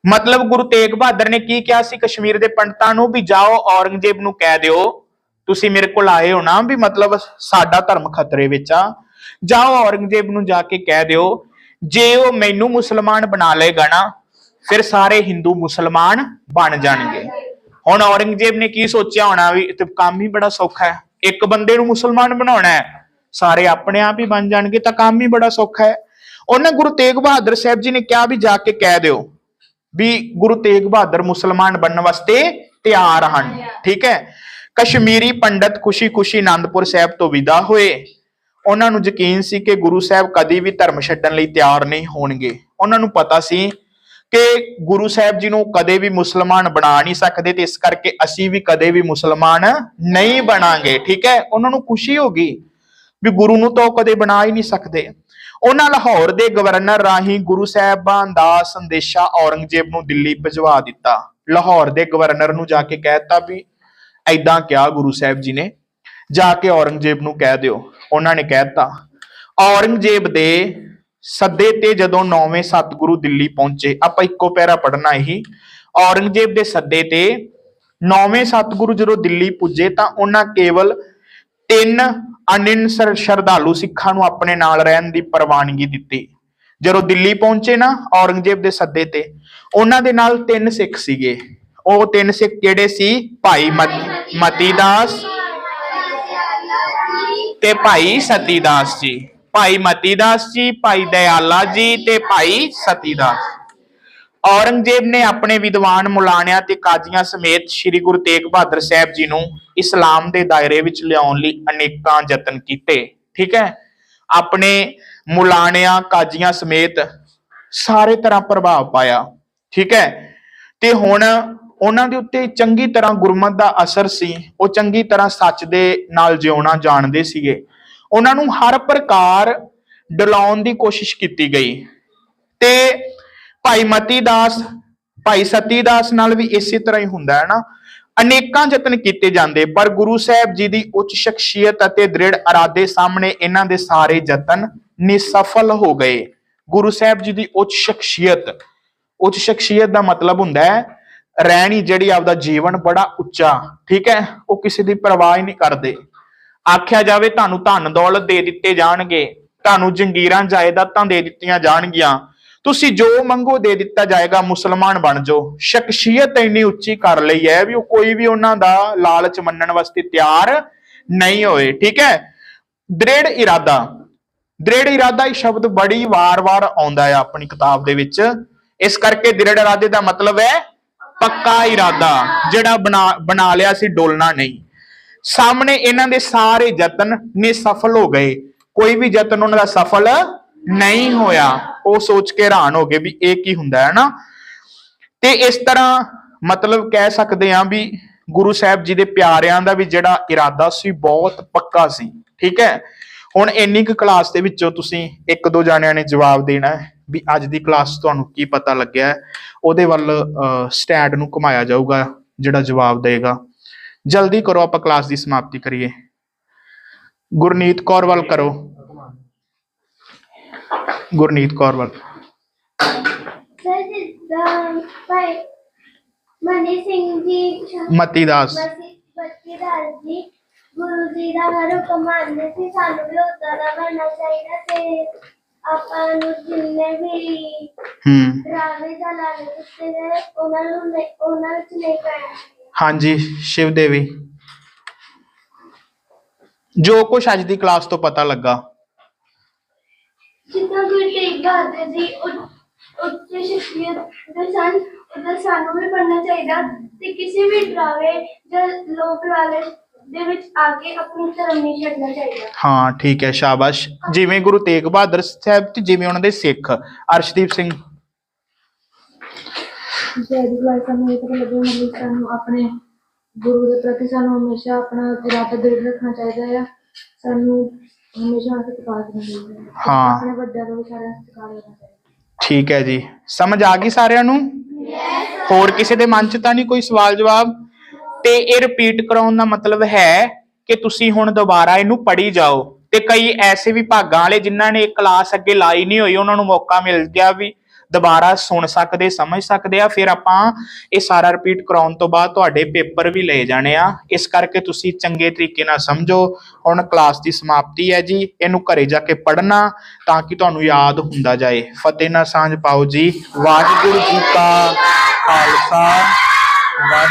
ਮਤਲਬ ਗੁਰੂ ਤੇਗ ਬਹਾਦਰ ਨੇ ਕੀ ਕਿਹਾ ਸੀ ਕਸ਼ਮੀਰ ਦੇ ਪੰਡਤਾਂ ਨੂੰ ਵੀ ਜਾਓ ਔਰੰਗਜ਼ੇਬ ਨੂੰ ਕਹਿ ਦਿਓ ਤੁਸੀਂ ਮੇਰੇ ਕੋਲ ਆਏ ਹੋ ਨਾ ਵੀ ਮਤਲਬ ਸਾਡਾ ਧਰਮ ਖਤਰੇ ਵਿੱਚ ਆ। ਜਾਓ ਔਰੰਗਜ਼ੇਬ ਨੂੰ ਜਾ ਕੇ ਕਹਿ ਦਿਓ ਜੇ ਉਹ ਮੈਨੂੰ ਮੁਸਲਮਾਨ ਬਣਾ ਲਏਗਾ ਨਾ ਫਿਰ ਸਾਰੇ ਹਿੰਦੂ ਮੁਸਲਮਾਨ ਬਣ ਜਾਣਗੇ। ਹੁਣ ਔਰੰਗਜ਼ੇਬ ਨੇ ਕੀ ਸੋਚਿਆ ਹੋਣਾ ਵੀ ਤੇ ਕੰਮ ਹੀ ਬੜਾ ਸੌਖਾ ਹੈ। ਇੱਕ ਬੰਦੇ ਨੂੰ ਮੁਸਲਮਾਨ ਬਣਾਉਣਾ ਹੈ, ਸਾਰੇ ਆਪਣੇ ਆਪ ਹੀ ਬਣ ਜਾਣਗੇ ਤਾਂ ਕੰਮ ਹੀ ਬੜਾ ਸੌਖਾ ਹੈ। ਉਹਨਾਂ ਗੁਰੂ ਤੇਗ ਬਹਾਦਰ ਸਾਹਿਬ ਜੀ ਨੇ ਕਿਹਾ ਵੀ ਜਾ ਕੇ ਕਹਿ ਦਿਓ ਵੀ ਗੁਰੂ ਤੇਗ ਬਹਾਦਰ ਮੁਸਲਮਾਨ ਬਣਨ ਵਾਸਤੇ ਤਿਆਰ ਹਨ। ਠੀਕ ਹੈ? ਕਸ਼ਮੀਰੀ ਪੰਡਤ ਖੁਸ਼ੀ-ਖੁਸ਼ੀ ਆਨੰਦਪੁਰ ਸਾਹਿਬ ਤੋਂ ਵਿਦਾ ਹੋਏ। ਉਹਨਾਂ ਨੂੰ ਯਕੀਨ ਸੀ ਕਿ ਗੁਰੂ ਸਾਹਿਬ ਕਦੀ ਵੀ ਧਰਮ ਛੱਡਣ ਲਈ ਤਿਆਰ ਨਹੀਂ ਹੋਣਗੇ। ਉਹਨਾਂ ਨੂੰ ਪਤਾ ਸੀ ਕਿ ਗੁਰੂ ਸਾਹਿਬ ਜੀ ਨੂੰ ਕਦੇ ਵੀ ਮੁਸਲਮਾਨ ਬਣਾ ਨਹੀਂ ਸਕਦੇ ਤੇ ਇਸ ਕਰਕੇ ਅਸੀਂ ਵੀ ਕਦੇ ਵੀ ਮੁਸਲਮਾਨ ਨਹੀਂ ਬਣਾਂਗੇ, ਠੀਕ ਹੈ? ਉਹਨਾਂ ਨੂੰ ਖੁਸ਼ੀ ਹੋ ਗਈ ਵੀ ਗੁਰੂ ਨੂੰ ਤਾਂ ਉਹ ਕਦੇ ਬਣਾ ਹੀ ਨਹੀਂ ਸਕਦੇ। ਉਹਨਾਂ ਲਾਹੌਰ ਦੇ ਗਵਰਨਰ ਰਾਹੀਂ ਗੁਰੂ ਸਾਹਿਬਾਂ ਦਾ ਸੰਦੇਸ਼ਾ ਔਰੰਗਜ਼ੇਬ ਨੂੰ ਦਿੱਲੀ ਭਜਵਾ ਦਿੱਤਾ। ਲਾਹੌਰ ਦੇ ਗਵਰਨਰ ਨੂੰ ਜਾ ਕੇ ਕਹਿਤਾ ਵੀ ਐਦਾਂ ਕਿਹਾ ਗੁਰੂ ਸਾਹਿਬ ਜੀ ਨੇ, ਜਾ ਕੇ ਔਰੰਗਜ਼ੇਬ ਨੂੰ ਕਹਿ ਦਿਓ। ਉਹਨਾਂ ਨੇ ਕਹਿਤਾ, ਔਰੰਗਜ਼ੇਬ ਦੇ ਸੱਦੇ ਤੇ ਜਦੋਂ ਨੌਵੇਂ ਸਤਿਗੁਰੂ ਦਿੱਲੀ ਪਹੁੰਚੇ ਆਪਾਂ ਇੱਕੋ ਪੈਰਾ ਪੜਨਾ ਇਹੀ। ਔਰੰਗਜ਼ੇਬ ਦੇ ਸੱਦੇ ਤੇ ਨੌਵੇਂ ਸਤਿਗੁਰੂ ਜਦੋਂ ਦਿੱਲੀ ਪੁੱਜੇ ਤਾਂ ਉਹਨਾਂ ਕੇਵਲ ਤਿੰਨ ਅਨਿਨਸਰ ਸ਼ਰਧਾਲੂ ਸਿੱਖਾਂ ਨੂੰ ਆਪਣੇ ਨਾਲ ਰਹਿਣ ਦੀ ਪ੍ਰਵਾਨਗੀ ਦਿੱਤੀ। ਜਦੋਂ ਦਿੱਲੀ ਪਹੁੰਚੇ ਨਾ ਔਰੰਗਜ਼ੇਬ ਦੇ ਸੱਦੇ ਤੇ ਉਹਨਾਂ ਦੇ ਨਾਲ ਤਿੰਨ ਸਿੱਖ ਸੀਗੇ। ਉਹ ਤਿੰਨ ਸਿੱਖ ਕਿਹੜੇ ਸੀ? ਭਾਈ ਮਤ- ਮਤੀਦਾਸ ਤੇ ਭਾਈ ਸਤੀਦਾਸ ਜੀ। ਭਾਈ ਮਤੀਦਾਸ ਜੀ, ਭਾਈ ਦਇਆਲਾ ਜੀ ਤੇ ਭਾਈ ਸਤੀਦਾਸ। ਔਰੰਗਜ਼ੇਬ ਨੇ ਆਪਣੇ ਵਿਦਵਾਨ ਮੁਲਾਣਿਆਂ ਤੇ ਕਾਜ਼ੀਆਂ ਸਮੇਤ ਸ੍ਰੀ ਗੁਰੂ ਤੇਗ ਬਹਾਦਰ ਸਾਹਿਬ ਜੀ ਨੂੰ ਇਸਲਾਮ ਦੇ ਦਾਇਰੇ ਵਿੱਚ ਲਿਆਉਣ ਲਈ ਅਨੇਕਾਂ ਯਤਨ ਕੀਤੇ, ਠੀਕ ਹੈ? ਆਪਣੇ ਮੁਲਾਣਿਆਂ, ਕਾਜ਼ੀਆਂ ਸਮੇਤ ਸਾਰੇ ਤਰ੍ਹਾਂ ਪ੍ਰਭਾਵ ਪਾਇਆ, ਠੀਕ ਹੈ? ਤੇ ਹੁਣ ਉਹਨਾਂ ਦੇ ਉੱਤੇ ਚੰਗੀ ਤਰ੍ਹਾਂ ਗੁਰਮਤ ਦਾ ਅਸਰ ਸੀ, ਉਹ ਚੰਗੀ ਤਰ੍ਹਾਂ ਸੱਚ ਦੇ ਨਾਲ ਜਿਉਣਾ ਜਾਣਦੇ ਸੀਗੇ। ਉਹਨਾਂ ਨੂੰ ਹਰ ਪ੍ਰਕਾਰ ਡਲਾਉਣ ਦੀ ਕੋਸ਼ਿਸ਼ ਕੀਤੀ ਗਈ। ਤੇ ਭਾਈ ਮਤੀ ਦਾਸ, ਭਾਈ ਸਤੀ ਦਾਸ ਨਾਲ ਵੀ ਇਸੇ ਤਰ੍ਹਾਂ ਹੀ ਹੁੰਦਾ ਹੈ ਨਾ। ਅਨੇਕਾਂ ਯਤਨ ਕੀਤੇ ਜਾਂਦੇ, ਪਰ ਗੁਰੂ ਸਾਹਿਬ ਜੀ ਦੀ ਉੱਚ ਸ਼ਖਸੀਅਤ ਅਤੇ ਦ੍ਰਿੜ ਇਰਾਦੇ ਸਾਹਮਣੇ ਇਹਨਾਂ ਦੇ ਸਾਰੇ ਯਤਨ ਨਿਸਫਲ ਹੋ ਗਏ। ਗੁਰੂ ਸਾਹਿਬ ਜੀ ਦੀ ਉੱਚ ਸ਼ਖਸੀਅਤ ਉੱਚ ਸ਼ਖਸੀਅਤ ਦਾ ਮਤਲਬ ਹੁੰਦਾ ਹੈ, ਰਹਿਣੀ ਜਿਹੜੀ ਆਪਦਾ ਜੀਵਨ ਬੜਾ ਉੱਚਾ, ਠੀਕ ਹੈ, ਉਹ ਕਿਸੇ ਦੀ ਪਰਵਾਹ ਹੀ ਨਹੀਂ ਕਰਦੇ। ਆਖਿਆ ਜਾਵੇ ਤੁਹਾਨੂੰ ਧਨ ਦੌਲਤ ਦੇ ਦਿੱਤੇ ਜਾਣਗੇ, ਤੁਹਾਨੂੰ ਜੰਗੀਰਾਂ ਜਾਇਦਾਦਾਂ ਦੇ ਦਿੱਤੀਆਂ ਜਾਣਗੀਆਂ। ਤੁਸੀਂ ਜੋ ਮੰਗੋ ਦੇ ਦਿੱਤਾ ਜਾਏਗਾ ਮੁਸਲਮਾਨ ਬਣ ਜਾਓ। ਸ਼ਖਸੀਅਤ ਇੰਨੀ ਉੱਚੀ ਕਰ ਲਈ ਹੈ ਵੀ ਉਹ ਕੋਈ ਵੀ ਉਹਨਾਂ ਦਾ ਲਾਲਚ ਮੰਨਣ ਵਾਸਤੇ ਤਿਆਰ ਨਹੀਂ ਹੋਏ, ਠੀਕ ਹੈ? ਦ੍ਰਿੜ ਇਰਾਦਾ। ਦ੍ਰਿੜ ਇਰਾਦਾ ਇਹ ਸ਼ਬਦ ਬੜੀ ਵਾਰ-ਵਾਰ ਆਉਂਦਾ ਹੈ ਆਪਣੀ ਕਿਤਾਬ ਦੇ ਵਿੱਚ। ਇਸ ਕਰਕੇ ਦ੍ਰਿੜ ਇਰਾਦੇ ਦਾ ਮਤਲਬ ਹੈ ਪੱਕਾ ਇਰਾਦਾ, ਜਿਹੜਾ ਬਣਾ ਬਣਾ ਲਿਆ ਸੀ ਡੋਲਣਾ ਨਹੀਂ। ਸਾਹਮਣੇ ਇਹਨਾਂ ਦੇ ਸਾਰੇ ਯਤਨ ਨਿਸਫਲ ਹੋ ਗਏ। ਕੋਈ ਵੀ ਯਤਨ ਉਹਨਾਂ ਦਾ ਸਫਲ ਨਹੀਂ ਹੋਇਆ। ਉਹ ਸੋਚ ਕੇ ਹੈਰਾਨ ਹੋ ਗਏ ਵੀ ਇਹ ਕੀ ਹੁੰਦਾ ਹੈ ਨਾ? ਤੇ ਇਸ ਤਰ੍ਹਾਂ ਮਤਲਬ ਕਹਿ ਸਕਦੇ ਹਾਂ ਵੀ ਗੁਰੂ ਸਾਹਿਬ ਜੀ ਦੇ ਪਿਆਰਿਆਂ ਦਾ ਵੀ ਜਿਹੜਾ ਇਰਾਦਾ ਸੀ, ਬਹੁਤ ਪੱਕਾ ਸੀ। ਠੀਕ ਹੈ? ਹੁਣ ਇੰਨੀ ਕੁ ਕਲਾਸ ਦੇ ਵਿੱਚੋਂ ਤੁਸੀਂ ਇੱਕ ਦੋ ਜਾਣਿਆਂ ਨੇ ਜਵਾਬ ਦੇਣਾ ਹੈ ਵੀ ਅੱਜ ਦੀ ਕਲਾਸ ਤੁਹਾਨੂੰ ਕੀ ਪਤਾ ਲੱਗਿਆ ਉਹਦੇ ਵੱਲ ਸਟੈਂਡ ਨੂੰ ਘੁਮਾਇਆ ਜਾਊਗਾ, ਜਿਹੜਾ ਜਵਾਬ ਦੇਗਾ। ਜਲਦੀ ਕਰੋ ਆਪਾਂ ਕਲਾਸ ਦੀ ਸਮਾਪਤੀ ਕਰੀਏ ਗੁਰਨੀਤ ਕੌਰ ਵੱਲ ਕਰੋ ਗੁਰਨੀਤ ਕੌਰ ਵੱਲ ਸਰ ਜਿੱਦਾਂ ਭਾਈ ਮਨੀ ਸਿੰਘ ਜੀ ਮਤੀ ਦਾਸ ਬੱਤੀ ਦਾਸ ਜੀ ਗੁਰੂ ਜੀ ਦਾ ਹਰ ਹੁਕਮ ਮੰਨਦੇ ਸੀ ਸਾਨੂੰ ਵੀ ਉਦਾਂ ਦਾ ਬਣਨਾ ਚਾਹੀਦਾ ਤੇ ਆਪਾਂ ਨੂੰ ਜਿੰਨੇ ਵੀ ਹੂੰ ਡਰਾਵੇ ਜਾਂ ਲਾਲਚ ਦਿੱਤੇ ਗਏ ਉਹਨਾਂ ਨੂੰ ਨਹੀਂ- ਉਹਨਾਂ ਵਿੱਚ ਨਹੀਂ ਪੈਣਾ ਹਾਂਜੀ ਸ਼ਿਵ ਦੇਵੀ। ਜੋ ਕੁਝ ਅੱਜ ਦੀ ਕਲਾਸ ਤੋਂ ਪਤਾ ਲੱਗਾ। ਜਿੱਦਾਂ ਤੇਗ ਬਹਾਦਰ ਜੀ ਉ- ਉੱਚ ਸ਼ਖਸੀਅਤ ਦੇ ਸਨ ਵੀ ਪੜਨਾ ਚਾਹੀਦਾ ਤੇ ਕਿਸੇ ਵੀ ਡਰਾਵੇ ਜਾਂ ਲੋਕ ਲਾਲਚ ਦੇ ਵਿੱਚ ਆ ਕੇ ਆਪਣੀ ਧਰਮ ਨਹੀਂ ਛੱਡਣਾ ਚਾਹੀਦਾ। ਹਾਂ ਠੀਕ ਹੈ ਸ਼ਾਬਾਸ਼। ਜਿਵੇਂ ਗੁਰੂ ਤੇਗ ਬਹਾਦਰ ਸਾਹਿਬ ਤੇ ਜਿਵੇਂ ਉਹਨਾਂ ਦੇ ਸਿੱਖ। ਅਰਸ਼ਦੀਪ ਸਿੰਘ ਜੈਦੀ ਵਾਰ ਸਾਨੂੰ ਇਹ ਪਤਾ ਲੱਗਿਆ ਮਤਲਬ ਸਾਨੂੰ ਆਪਣੇ ਗੁਰੂ ਦੇ ਪ੍ਰਤੀ ਸਾਨੂੰ ਹਮੇਸ਼ਾ ਆਪਣਾ ਇਰਾਦਾ ਦ੍ਰਿੜ ਰੱਖਣਾ ਚਾਹੀਦਾ ਹੈ ਸਾਨੂੰ ਹਮੇਸ਼ਾ ਸਤਿਕਾਰ ਕਰਨਾ ਚਾਹੀਦਾ ਹੈ ਹਾਂ। ਆਪਣੇ ਵੱਡਿਆਂ ਦਾ ਵੀ ਸਾਰਿਆਂ ਕਰਨਾ ਚਾਹੀਦਾ ਹੈ ਠੀਕ ਹੈ ਜੀ। ਸਮਝ ਆ ਗਈ ਸਾਰਿਆਂ ਨੂੰ? ਹੋਰ ਕਿਸੇ ਦੇ ਮਨ 'ਚ ਤਾਂ ਨਹੀਂ ਕੋਈ ਸਵਾਲ ਜਵਾਬ? ਤੇ ਇਹ ਰਿਪੀਟ ਕਰਾਉਣ ਦਾ ਮਤਲਬ ਹੈ ਕਿ ਤੁਸੀਂ ਹੁਣ ਦੁਬਾਰਾ ਇਹਨੂੰ ਪੜ੍ਹੀ ਜਾਓ। ਤੇ ਕਈ ਐਸੇ ਵੀ ਭਾਗਾਂ ਵਾਲੇ ਜਿਨ੍ਹਾਂ ਨੇ ਇਹ ਕਲਾਸ ਅੱਗੇ ਲਾਈ ਨਹੀਂ ਹੋਈ ਉਹਨਾਂ ਨੂੰ ਮੌਕਾ ਮਿਲ ਗਿਆ ਵੀ ਦੁਬਾਰਾ ਸੁਣ ਸਕਦੇ, ਸਮਝ ਸਕਦੇ ਆ, ਫਿਰ ਆਪਾਂ ਇਹ ਸਾਰਾ ਰਿਪੀਟ ਕਰਾਉਣ ਤੋਂ ਬਾਅਦ ਤੁਹਾਡੇ ਪੇਪਰ ਵੀ ਲਏ ਜਾਣੇ ਆ। ਇਸ ਕਰਕੇ ਤੁਸੀਂ ਚੰਗੇ ਤਰੀਕੇ ਨਾਲ ਸਮਝੋ। ਹੁਣ ਕਲਾਸ ਦੀ ਸਮਾਪਤੀ ਹੈ ਜੀ, ਇਹਨੂੰ ਘਰੇ ਜਾ ਕੇ ਪੜ੍ਹਨਾ ਤਾਂ ਕਿ ਤੁਹਾਨੂੰ ਯਾਦ ਹੁੰਦਾ ਜਾਏ। ਫਤਿਹ ਨਾਲ ਸਾਂਝ ਪਾਓ ਜੀ। ਵਾਹਿਗੁਰੂ ਜੀ ਕਾ ਖਾਲਸਾ। ਵਾਹਿਗੁਰੂ